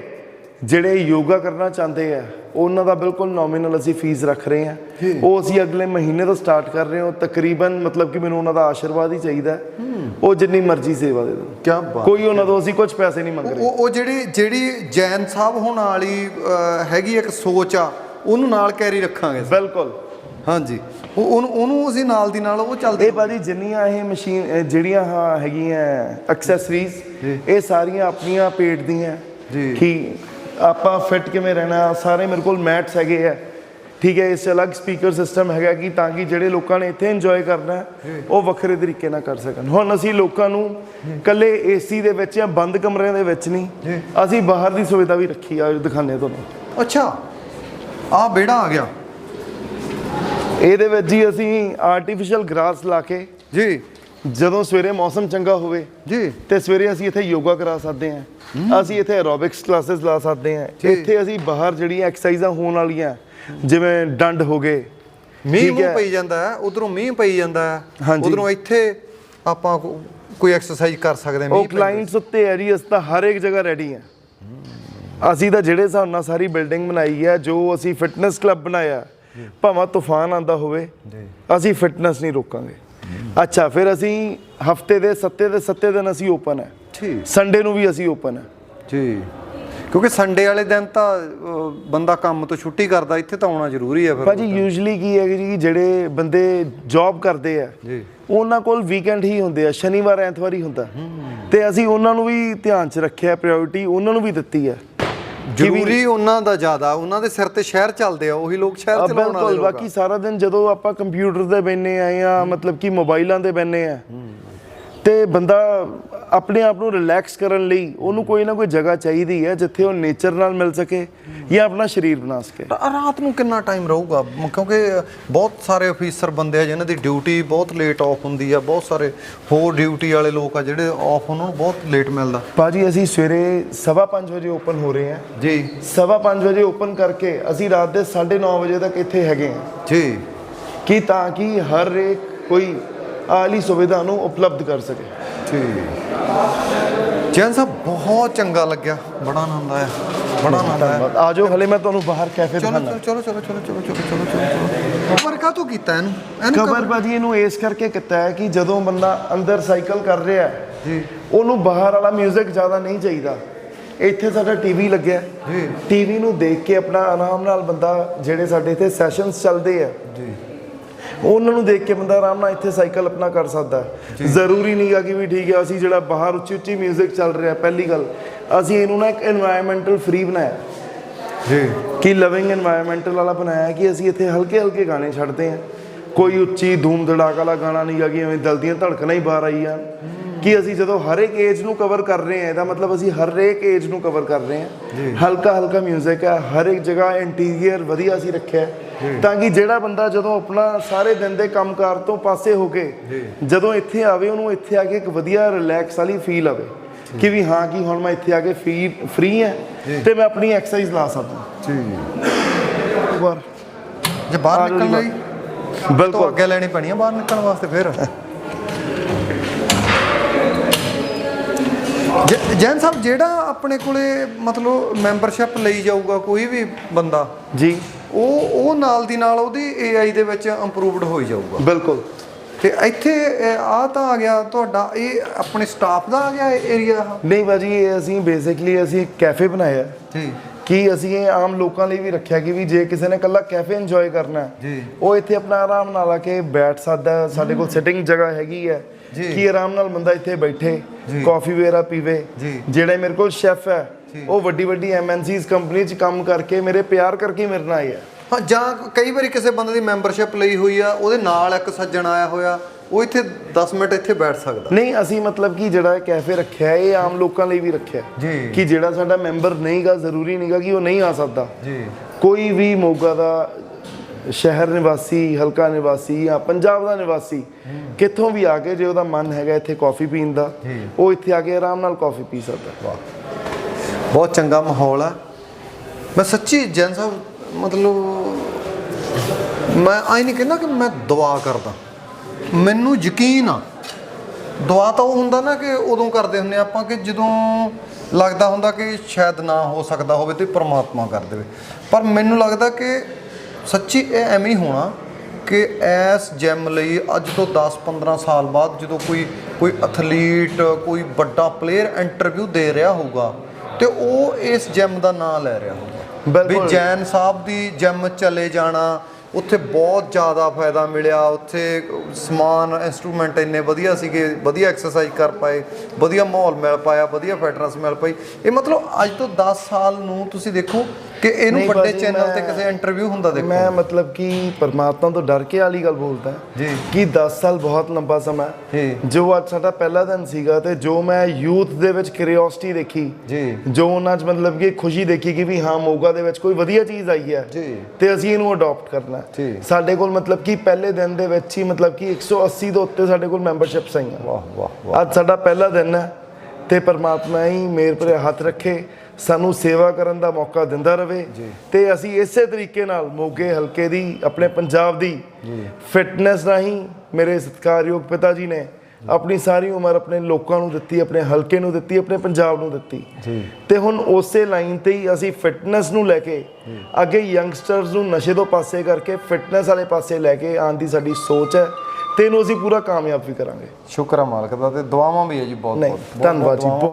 ਜਿਹੜੇ ਯੋਗਾ ਕਰਨਾ ਚਾਹੁੰਦੇ ਆ ਉਹਨਾਂ ਦਾ ਬਿਲਕੁਲ ਨੋਮੀਨਲ ਅਸੀਂ ਫੀਸ ਰੱਖ ਰਹੇ ਹਾਂ ਉਹ ਅਸੀਂ ਅਗਲੇ ਮਹੀਨੇ ਤੋਂ ਸਟਾਰਟ ਕਰ ਰਹੇ ਹਾਂ। ਤਕਰੀਬਨ ਮਤਲਬ ਕਿ ਮੈਨੂੰ ਉਹਨਾਂ ਦਾ ਆਸ਼ੀਰਵਾਦ ਹੀ ਚਾਹੀਦਾ। ਉਹ ਜਿੰਨੀ ਮਰਜ਼ੀ ਸੇਵਾ ਦੇ ਦੇਣ। ਕੀ ਬਾਤ ਕੋਈ ਉਹਨਾਂ ਤੋਂ ਅਸੀਂ ਕੁਝ ਪੈਸੇ ਨਹੀਂ ਮੰਗ ਰਹੇ। ਉਹ ਜਿਹੜੀ ਜਿਹੜੀ ਜੈਨ ਸਾਹਿਬ ਹੋਣ ਵਾਲੀ ਹੈਗੀ ਇੱਕ ਸੋਚ ਆ ਉਹਨੂੰ ਨਾਲ ਕੈਰੀ ਰੱਖਾਂਗੇ ਬਿਲਕੁਲ। ਹਾਂਜੀ। ਉਹ ਉਹਨੂੰ ਉਹਨੂੰ ਅਸੀਂ ਨਾਲ ਦੀ ਨਾਲ ਉਹ ਚੱਲਦੇ ਇਹ ਭਾਜੀ ਜਿੰਨੀਆਂ ਇਹ ਮਸ਼ੀਨ ਜਿਹੜੀਆਂ ਹਾਂ ਹੈਗੀਆਂ ਐਕਸੈਸਰੀਜ਼ ਇਹ ਸਾਰੀਆਂ ਆਪਣੀਆਂ ਪੇਟ ਦੀਆਂ। ਜੀ। ਕਿ ਆਪਾਂ ਫਿਟ ਕਿਵੇਂ ਰਹਿਣਾ ਸਾਰੇ ਮੇਰੇ ਕੋਲ ਮੈਟਸ ਹੈਗੇ ਆ। ਠੀਕ ਹੈ ਇਸ ਅਲੱਗ ਸਪੀਕਰ ਸਿਸਟਮ ਹੈਗਾ ਕਿ ਤਾਂ ਕਿ ਜਿਹੜੇ ਲੋਕਾਂ ਨੇ ਇੱਥੇ ਇੰਜੋਏ ਕਰਨਾ ਉਹ ਵੱਖਰੇ ਤਰੀਕੇ ਨਾਲ ਕਰ ਸਕਣ। ਹੁਣ ਅਸੀਂ ਲੋਕਾਂ ਨੂੰ ਕੱਲੇ ਏਸੀ ਦੇ ਵਿੱਚ ਜਾਂ ਬੰਦ ਕਮਰਿਆਂ ਦੇ ਵਿੱਚ ਨਹੀਂ ਅਸੀਂ ਬਾਹਰ ਦੀ ਸੁਵਿਧਾ ਵੀ ਰੱਖੀ ਆ ਦਿਖਾਣੇ ਤੁਹਾਨੂੰ। ਅੱਛਾ। ਆ ਬੇੜਾ ਆ ਗਿਆ ਇਹਦੇ ਵਿੱਚ ਜੀ ਅਸੀਂ ਆਰਟੀਫੀਸ਼ੀਅਲ ਗ੍ਰਾਸ ਲਾ ਕੇ ਜੀ ਜਦੋਂ ਸਵੇਰੇ ਮੌਸਮ ਚੰਗਾ ਹੋਵੇ ਜੀ ਤੇ ਸਵੇਰੇ ਅਸੀਂ ਇੱਥੇ ਯੋਗਾ ਕਰਾ ਸਕਦੇ ਹਾਂ ਅਸੀਂ ਇੱਥੇ ਐਰੋਬਿਕਸ ਕਲਾਸਿਸ ਲਾ ਸਕਦੇ ਹਾਂ। ਇੱਥੇ ਅਸੀਂ ਬਾਹਰ ਜਿਹੜੀਆਂ ਐਕਸਰਸਾਈਜ਼ਾਂ ਹੋਣ ਵਾਲੀਆਂ ਜਿਵੇਂ ਡੰਡ ਹੋ ਗਏ ਮੀਂਹ ਮੂੰਹ। ਪਈ ਜਾਂਦਾ ਉਧਰੋਂ ਮੀਂਹ ਪਈ ਜਾਂਦਾ। ਉਧਰੋਂ ਇੱਥੇ ਆਪਾਂ ਕੋਈ ਐਕਸਰਸਾਈਜ਼ ਕਰ ਸਕਦੇ ਹਾਂ ਉਹ ਮੀਂਹ। ਕਲਾਇੰਟਸ ਉੱਤੇ ਹੈ ਜੀ ਅਸੀਂ ਤਾਂ ਹਰ ਇੱਕ ਜਗ੍ਹਾ ਰੈਡੀ ਹਾਂ ਅਸੀਂ ਤਾਂ ਜਿਹੜੇ ਹਿਸਾਬ ਨਾਲ ਸਾਰੀ ਬਿਲਡਿੰਗ ਬਣਾਈ ਹੈ ਜੋ ਅਸੀਂ ਫਿਟਨੈਸ ਕਲੱਬ ਬਣਾਇਆ ਭਾਵੇਂ ਤੂਫਾਨ ਆਂਦਾ ਹੋਵੇ ਅਸੀਂ ਫਿਟਨੈਸ ਨਹੀਂ ਰੋਕਾਂਗੇ। ਅੱਛਾ ਫਿਰ ਅਸੀਂ ਹਫ਼ਤੇ ਦੇ ਸੱਤੇ ਦੇ ਸੱਤੇ ਦਿਨ ਅਸੀਂ ਓਪਨ ਹੈ ਠੀਕ। ਸੰਡੇ ਨੂੰ ਵੀ ਅਸੀਂ ਓਪਨ ਹੈ ਜੀ। ਕਿਉਂਕਿ ਸੰਡੇ ਵਾਲੇ ਦਿਨ ਤਾਂ ਬੰਦਾ ਕੰਮ ਤੋਂ ਛੁੱਟੀ ਕਰਦਾ ਇੱਥੇ ਤਾਂ ਆਉਣਾ ਜ਼ਰੂਰੀ ਹੈ ਫਿਰ ਭਾਜੀ ਯੂਜੂਲੀ ਕੀ ਹੈ ਜੀ ਜਿਹੜੇ ਬੰਦੇ ਜੌਬ ਕਰਦੇ ਆ ਜੀ। ਉਹਨਾਂ ਕੋਲ ਵੀਕਐਂਡ ਹੀ ਹੁੰਦੇ ਆ ਸ਼ਨੀਵਾਰ ਐਤਵਾਰ ਹੀ ਹੁੰਦਾ। ਤੇ ਅਸੀਂ ਉਹਨਾਂ ਨੂੰ ਵੀ ਧਿਆਨ 'ਚ ਰੱਖਿਆ ਪ੍ਰਾਇੋਰਟੀ ਉਹਨਾਂ ਨੂੰ ਵੀ ਦਿੱਤੀ ਹੈ ਜ਼ਰੂਰੀ ਉਹਨਾਂ ਦਾ ਜ਼ਿਆਦਾ ਉਹਨਾਂ ਦੇ ਸਿਰ ਤੇ ਸ਼ਹਿਰ ਚੱਲਦੇ ਆ ਉਹੀ ਲੋਕ ਸ਼ਹਿਰ ਚਲਾਉਣ ਵਾਲੇ ਬਿਲਕੁਲ। ਬਾਕੀ ਸਾਰਾ ਦਿਨ ਜਦੋਂ ਆਪਾਂ ਕੰਪਿਊਟਰ ਤੇ ਬੈਨੇ ਆ ਜਾਂ ਮਤਲਬ ਕਿ ਮੋਬਾਈਲਾਂ ਤੇ ਬੈਨੇ ਆ ਤੇ ਬੰਦਾ ਆਪਣੇ ਆਪ ਨੂੰ ਰਿਲੈਕਸ ਕਰਨ ਲਈ ਉਹਨੂੰ ਕੋਈ ਨਾ ਕੋਈ ਜਗ੍ਹਾ ਚਾਹੀਦੀ ਹੈ ਜਿੱਥੇ ਉਹ ਨੇਚਰ ਨਾਲ ਮਿਲ ਸਕੇ ਜਾਂ ਆਪਣਾ ਸਰੀਰ ਬਣਾ ਸਕੇ। ਰਾਤ ਨੂੰ ਕਿੰਨਾ ਟਾਈਮ ਰਹੂਗਾ? ਕਿਉਂਕਿ ਬਹੁਤ ਸਾਰੇ ਅਫੀਸਰ ਬੰਦੇ ਆ ਜਿਨ੍ਹਾਂ ਦੀ ਡਿਊਟੀ ਬਹੁਤ ਲੇਟ ਆਫ ਹੁੰਦੀ ਆ ਬਹੁਤ ਸਾਰੇ ਹੋਰ ਡਿਊਟੀ ਵਾਲੇ ਲੋਕ ਆ ਜਿਹੜੇ ਆਫ ਉਹਨਾਂ ਨੂੰ ਬਹੁਤ ਲੇਟ ਮਿਲਦਾ। ਭਾਜੀ ਅਸੀਂ ਸਵੇਰੇ ਸਵਾ ਪੰਜ ਵਜੇ ਓਪਨ ਹੋ ਰਹੇ ਹਾਂ। ਜੀ। ਸਵਾ ਪੰਜ ਵਜੇ ਓਪਨ ਕਰਕੇ ਅਸੀਂ ਰਾਤ ਦੇ 9:30 ਵਜੇ ਤੱਕ ਇੱਥੇ ਹੈਗੇ ਹਾਂ। ਜੀ। ਕਿ ਤਾਂ ਕਿ ਹਰ ਇੱਕ ਕੋਈ ਆਲੀ ਸੁਵਿਧਾ ਨੂੰ ਉਪਲਬਧ ਕਰ ਸਕੇ। ਠੀਕ। ਜੈਨ ਸਾਹਿਬ ਬਹੁਤ ਚੰਗਾ ਲੱਗਿਆ। ਬੜਾ ਆਨੰਦ ਆਇਆ। ਬੜਾ ਆਨੰਦ ਆਇਆ। ਆ ਜਾਓ ਹਲੇ ਮੈਂ ਤੁਹਾਨੂੰ ਬਾਹਰ ਕੈਫੇ ਚਲੋ ਦਿਖਾਣਾ ਚਲੋ ਚਲੋ ਚਲੋ ਚਲੋ ਚਲੋ ਚਲੋ ਚਲੋ ਕਵਰ ਕਾ ਤੋਂ ਕੀਤਾ ਇਹਨੂੰ? ਇਹਨੂੰ ਕਵਰ ਭਾਜੀ ਇਹਨੂੰ ਇਸ ਕਰਕੇ ਕੀਤਾ ਹੈ ਕਿ ਜਦੋਂ ਬੰਦਾ ਅੰਦਰ ਸਾਈਕਲ ਕਰ ਰਿਹਾ ਹੈ ਜੀ। ਉਹਨੂੰ ਬਾਹਰ ਵਾਲਾ 뮤직 ਜ਼ਿਆਦਾ ਨਹੀਂ ਚਾਹੀਦਾ। ਇੱਥੇ ਸਾਡਾ ਟੀਵੀ ਲੱਗਿਆ ਜੀ। ਟੀਵੀ ਨੂੰ ਦੇਖ ਕੇ ਆਪਣਾ ਆਰਾਮ ਨਾਲ ਬੰਦਾ ਜਿਹੜੇ ਸਾਡੇ ਇੱਥੇ ਸੈਸ਼ਨਸ ਚੱਲਦੇ ਆ ਜੀ। ਉਹਨਾਂ ਨੂੰ ਦੇਖ ਕੇ ਬੰਦਾ ਆਰਾਮ ਨਾਲ ਇੱਥੇ ਸਾਈਕਲ ਆਪਣਾ ਕਰ ਸਕਦਾ ਜ਼ਰੂਰੀ ਨਹੀਂ ਨਹੀਂਗਾ ਕਿ ਵੀ ਠੀਕ ਹੈ ਅਸੀਂ ਜਿਹੜਾ ਬਾਹਰ ਉੱਚੀ ਉੱਚੀ 뮤직 ਚੱਲ ਰਿਹਾ ਪਹਿਲੀ ਗੱਲ ਅਸੀਂ ਇਹਨੂੰ ਨਾ ਇੱਕ এনवायरमेंटਲ ਫਰੀ ਬਣਾਇਆ। ਜੀ। ਕੀ ਲਵਿੰਗ এনवायरमेंटਲ ਵਾਲਾ ਬਣਾਇਆ ਕਿ ਅਸੀਂ ਇੱਥੇ ਹਲਕੇ ਹਲਕੇ ਗਾਣੇ ਛੱਡਦੇ ਹਾਂ। ਕੋਈ ਉੱਚੀ ਧੂਮ ਧੜਾਕ ਵਾਲਾ ਗਾਣਾ ਨਹੀਂ ਗਾ ਕਿ ਐਵੇਂ ਦਿਲ ਦੀਆਂ ਧੜਕਣਾ ਹੀ ਬਾਹਰ ਆਈ ਆ ਕਿ ਅਸੀਂ ਜਦੋਂ ਹਰ ਇੱਕ ਏਜ ਨੂੰ ਕਵਰ ਕਰ ਰਹੇ ਹਾਂ ਇਹਦਾ ਮਤਲਬ ਅਸੀਂ ਹਰ ਇੱਕ ਏਜ ਨੂੰ ਕਵਰ ਕਰ ਰਹੇ ਹਾਂ। ਹਲਕਾ ਹਲਕਾ 뮤직 ਹੈ ਹਰ ਇੱਕ ਜਗ੍ਹਾ ਇੰਟੀਰੀਅਰ ਵਧੀਆ ਅਸੀਂ ਰੱਖਿਆ ਤਾਂ ਕਿ ਜਿਹੜਾ ਬੰਦਾ ਜਦੋਂ ਆਪਣਾ ਸਾਰੇ ਦਿਨ ਦੇ ਕੰਮਕਾਰ ਤੋਂ ਪਾਸੇ ਹੋ ਕੇ ਜਦੋਂ ਇੱਥੇ ਆਵੇ ਉਹਨੂੰ ਇੱਥੇ ਆ ਕੇ ਇੱਕ ਵਧੀਆ ਰਿਲੈਕਸ ਵਾਲੀ ਫੀਲ ਆਵੇ ਕਿ ਵੀ ਹਾਂ ਕਿ ਹੁਣ ਮੈਂ ਇੱਥੇ ਆ ਕੇ ਫੀ ਫ੍ਰੀ ਹਾਂ ਤੇ ਮੈਂ ਆਪਣੀ ਐਕਸਰਸਾਈਜ਼ ਲਾ ਸਕਦਾ। ਵਾਰ ਜੇ ਬਾਹਰ ਜੀ ਨਿਕਲਣਾ ਹੀ ਬਿਲਕੁਲ। ਅੱਗੇ ਲੈਣੀ ਪੈਣੀ ਆ ਬਾਹਰ ਨਿਕਲਣ ਵਾਸਤੇ ਫਿਰ। ਜੈ- ਜੈਨ ਸਾਹਿਬ ਜਿਹੜਾ ਆਪਣੇ ਕੋਲੇ ਮਤਲਬ ਮੈਂਬਰਸ਼ਿਪ ਲਈ ਜਾਊਗਾ ਕੋਈ ਵੀ ਬੰਦਾ ਜੀ। ਉਹ ਉਹ ਨਾਲ ਦੀ ਨਾਲ ਉਹਦੀ AI ਦੇ ਵਿੱਚ ਇੰਪਰੂਵਡ ਹੋਈ ਜਾਊਗਾ। ਬਿਲਕੁਲ। ਤੇ ਇੱਥੇ ਆ ਤਾਂ ਆ ਗਿਆ ਤੁਹਾਡਾ ਇਹ ਆਪਣੇ ਸਟਾਫ ਦਾ ਆ ਗਿਆ ਏਰੀਆ ਨਹੀਂ ਬਾਜੀ ਇਹ ਅਸੀਂ ਬੇਸਿਕਲੀ ਅਸੀਂ ਕੈਫੇ ਬਣਾਇਆ। ਜੀ। ਕਿ ਅਸੀਂ ਇਹ ਆਮ ਲੋਕਾਂ ਲਈ ਵੀ ਰੱਖਿਆ ਕਿ ਵੀ ਜੇ ਕਿਸੇ ਨੇ ਕੱਲਾ ਕੈਫੇ ਇੰਜੋਏ ਕਰਨਾ ਹੈ, ਜੀ। ਉਹ ਇੱਥੇ ਆਪਣਾ ਆਰਾਮ ਨਾਲ ਆ ਕੇ ਬੈਠ ਸਕਦਾ ਹੈ। ਸਾਡੇ ਕੋਲ ਸਿਟਿੰਗ ਜਗ੍ਹਾ ਹੈਗੀ ਹੈ। ਕਿ ਆਰਾਮ ਨਾਲ ਬੰਦਾ ਇੱਥੇ ਬੈਠੇ। ਕਾਫੀ ਵਗੈਰਾ ਪੀਵੇ। ਜਿਹੜੇ ਮੇਰੇ ਕੋਲ ਸ਼ੈਫ ਹੈ ਉਹ ਵੱਡੀ ਵੱਡੀ ਐਮਐਨਸੀਜ਼ ਕੰਪਨੀ 'ਚ ਕੰਮ ਕਰਕੇ ਮੇਰੇ ਪਿਆਰ ਕਰਕੇ ਮੇਰੇ ਨਾਲ ਆਇਆ ਹਾਂ ਜਾਂ ਕਈ ਵਾਰੀ ਕਿਸੇ ਬੰਦੇ ਦੀ ਮੈਂਬਰਸ਼ਿਪ ਲਈ ਹੋਈ ਆ ਉਹਦੇ ਨਾਲ ਇੱਕ ਸੱਜਣ ਆਇਆ ਹੋਇਆ ਉਹ ਇੱਥੇ 10 ਮਿੰਟ ਇੱਥੇ ਬੈਠ ਸਕਦਾ ਨਹੀਂ ਅਸੀਂ ਮਤਲਬ ਕਿ ਜਿਹੜਾ ਕੈਫੇ ਰੱਖਿਆ ਇਹ ਆਮ ਲੋਕਾਂ ਲਈ ਵੀ ਰੱਖਿਆ। ਜੀ। ਕਿ ਜਿਹੜਾ ਸਾਡਾ ਮੈਂਬਰ ਨਹੀਂਗਾ ਜ਼ਰੂਰੀ ਨਹੀਂਗਾ ਕਿ ਉਹ ਨਹੀਂ ਆ ਸਕਦਾ ਜੀ ਕੋਈ ਵੀ ਮੋਗਾ ਦਾ ਸ਼ਹਿਰ ਨਿਵਾਸੀ ਹਲਕਾ ਨਿਵਾਸੀ ਜਾਂ ਪੰਜਾਬ ਦਾ ਨਿਵਾਸੀ ਕਿੱਥੋਂ ਵੀ ਆ ਕੇ ਜੇ ਉਹਦਾ ਮਨ ਹੈਗਾ ਇੱਥੇ ਕਾਫੀ ਪੀਣ ਦਾ। ਉਹ ਇੱਥੇ ਆ ਕੇ ਆਰਾਮ ਨਾਲ ਕਾਫੀ ਪੀ ਸਕਦਾ। ਬਹੁਤ ਚੰਗਾ ਮਾਹੌਲ ਆ। ਮੈਂ ਸੱਚੀ ਜੈਨ ਸਾਹਿਬ ਮਤਲਬ ਮੈਂ ਆਈ ਨਹੀਂ ਕਹਿੰਦਾ ਕਿ ਮੈਂ ਦੁਆ ਕਰਦਾ। ਮੈਨੂੰ ਯਕੀਨ ਆ ਦੁਆ ਤਾਂ ਉਹ ਹੁੰਦਾ ਨਾ ਕਿ ਉਦੋਂ ਕਰਦੇ ਹੁੰਦੇ ਆਪਾਂ ਕਿ ਜਦੋਂ ਲੱਗਦਾ ਹੁੰਦਾ ਕਿ ਸ਼ਾਇਦ ਨਾ ਹੋ ਸਕਦਾ ਹੋਵੇ ਤੇ ਪ੍ਰਮਾਤਮਾ ਕਰ ਦੇਵੇ। ਪਰ ਮੈਨੂੰ ਲੱਗਦਾ ਕਿ ਸੱਚੀ ਇਹ ਐਵੇਂ ਹੀ ਹੋਣਾ ਕਿ ਐਸ ਜਿਮ ਲਈ ਅੱਜ ਤੋਂ 10-15 ਸਾਲ ਬਾਅਦ ਜਦੋਂ ਕੋਈ ਕੋਈ ਐਥਲੀਟ ਕੋਈ ਵੱਡਾ ਪਲੇਅਰ ਇੰਟਰਵਿਊ ਦੇ ਰਿਹਾ ਹੋਊਗਾ ਤੇ ਉਹ ਇਸ ਜਿਮ ਦਾ ਨਾਮ ਲੈ ਰਿਹਾ ਹੋਊਗਾ ਬਿਲਕੁਲ। ਵੀ ਜੈਨ ਸਾਹਿਬ ਦੀ ਜਿਮ ਚਲੇ ਜਾਣਾ ਉੱਥੇ ਬਹੁਤ ਜ਼ਿਆਦਾ ਫਾਇਦਾ ਮਿਲਿਆ ਉੱਥੇ ਸਮਾਨ ਇਨਸਟਰੂਮੈਂਟ ਇੰਨੇ ਵਧੀਆ ਸੀਗੇ ਵਧੀਆ ਐਕਸਰਸਾਈਜ਼ ਕਰ ਪਾਏ ਵਧੀਆ ਮਾਹੌਲ ਮਿਲ ਪਾਇਆ ਵਧੀਆ ਫਿਟਨੈਸ ਮਿਲ ਪਈ ਇਹ ਮਤਲਬ ਅੱਜ ਤੋਂ 10 ਸਾਲ ਨੂੰ ਤੁਸੀਂ ਦੇਖੋ ਕਿ ਇਹਨੂੰ ਵੱਡੇ ਚੈਨਲ ਤੇ ਕਿਸੇ ਇੰਟਰਵਿਊ ਹੁੰਦਾ ਦੇਖੋ ਮੈਂ ਮਤਲਬ ਕਿ ਪਰਮਾਤਮਾ ਤੋਂ ਡਰ ਕੇ ਵਾਲੀ ਗੱਲ ਬੋਲਦਾ ਜੀ। ਕਿ 10 ਸਾਲ ਬਹੁਤ ਲੰਬਾ ਸਮਾਂ ਹੈ। ਜੀ। ਜੋ ਅੱਜ ਸਾਡਾ ਪਹਿਲਾ ਦਿਨ ਸੀਗਾ ਤੇ ਜੋ ਮੈਂ ਯੂਥ ਦੇ ਵਿੱਚ ਕਿਉਰਿਓਸਿਟੀ ਦੇਖੀ ਜੀ। ਜੋ ਉਹਨਾਂ 'ਚ ਮਤਲਬ ਕਿ ਖੁਸ਼ੀ ਦੇਖੀ ਕਿ ਵੀ ਹਾਂ ਮੋਗਾ ਦੇ ਵਿੱਚ ਕੋਈ ਵਧੀਆ ਚੀਜ਼ ਆਈ ਹੈ ਜੀ। ਤੇ ਅਸੀਂ ਇਹਨੂੰ ਅਡਾਪਟ ਕਰਨਾ ਹੈ। ਸਾਡੇ ਕੋਲ ਮਤਲਬ ਕਿ ਪਹਿਲੇ ਦਿਨ ਦੇ ਵਿੱਚ ਹੀ ਮਤਲਬ ਕਿ 180 ਤੋਂ ਉੱਤੇ ਸਾਡੇ ਕੋਲ ਮੈਂਬਰਸ਼ਿਪਸ ਆਈਆਂ ਵਾਹ ਵਾਹ ਵਾਹ। ਅੱਜ ਸਾਡਾ ਪਹਿਲਾ ਦਿਨ ਹੈ ਤੇ ਪਰਮਾਤਮਾ ਹੀ ਮੇਰ ਭਰੇ ਹੱਥ ਰੱਖੇ ਸਾਨੂੰ ਸੇਵਾ ਕਰਨ ਦਾ ਮੌਕਾ ਦਿੰਦਾ ਰਵੇ ਤੇ ਅਸੀਂ ਇਸੇ ਤਰੀਕੇ ਨਾਲ ਮੋਗੇ ਹਲਕੇ ਦੀ ਆਪਣੇ ਪੰਜਾਬ ਦੀ ਫਿਟਨੈਸ ਰਾਹੀਂ ਮੇਰੇ ਸਤਿਕਾਰਯੋਗ ਪਿਤਾ ਜੀ ਨੇ ਆਪਣੀ ਸਾਰੀ ਉਮਰ ਆਪਣੇ ਲੋਕਾਂ ਨੂੰ ਦਿੱਤੀ ਆਪਣੇ ਹਲਕੇ ਨੂੰ ਦਿੱਤੀ ਆਪਣੇ ਪੰਜਾਬ ਨੂੰ ਦਿੱਤੀ। ਜੀ। ਤੇ ਹੁਣ ਉਸੇ ਲਾਈਨ ਤੇ ਹੀ ਅਸੀਂ ਫਿਟਨੈਸ ਨੂੰ ਲੈ ਕੇ ਅੱਗੇ ਯੰਗਸਟਰਸ ਨੂੰ ਨਸ਼ੇ ਤੋਂ ਪਾਸੇ ਕਰਕੇ ਫਿਟਨੈਸ ਵਾਲੇ ਪਾਸੇ ਲੈ ਕੇ ਆਉਣ ਦੀ ਸਾਡੀ ਸੋਚ ਹੈ ਤੇ ਇਹਨੂੰ ਅਸੀਂ ਪੂਰਾ ਕਾਮਯਾਬ ਵੀ ਕਰਾਂਗੇ। ਸ਼ੁਕਰ ਹੈ ਮਾਲਕ ਦਾ ਤੇ ਦੁਆਵਾਂ ਵੀ ਹੈ ਜੀ ਬਹੁਤ ਬਹੁਤ ਧੰਨਵਾਦ ਜੀ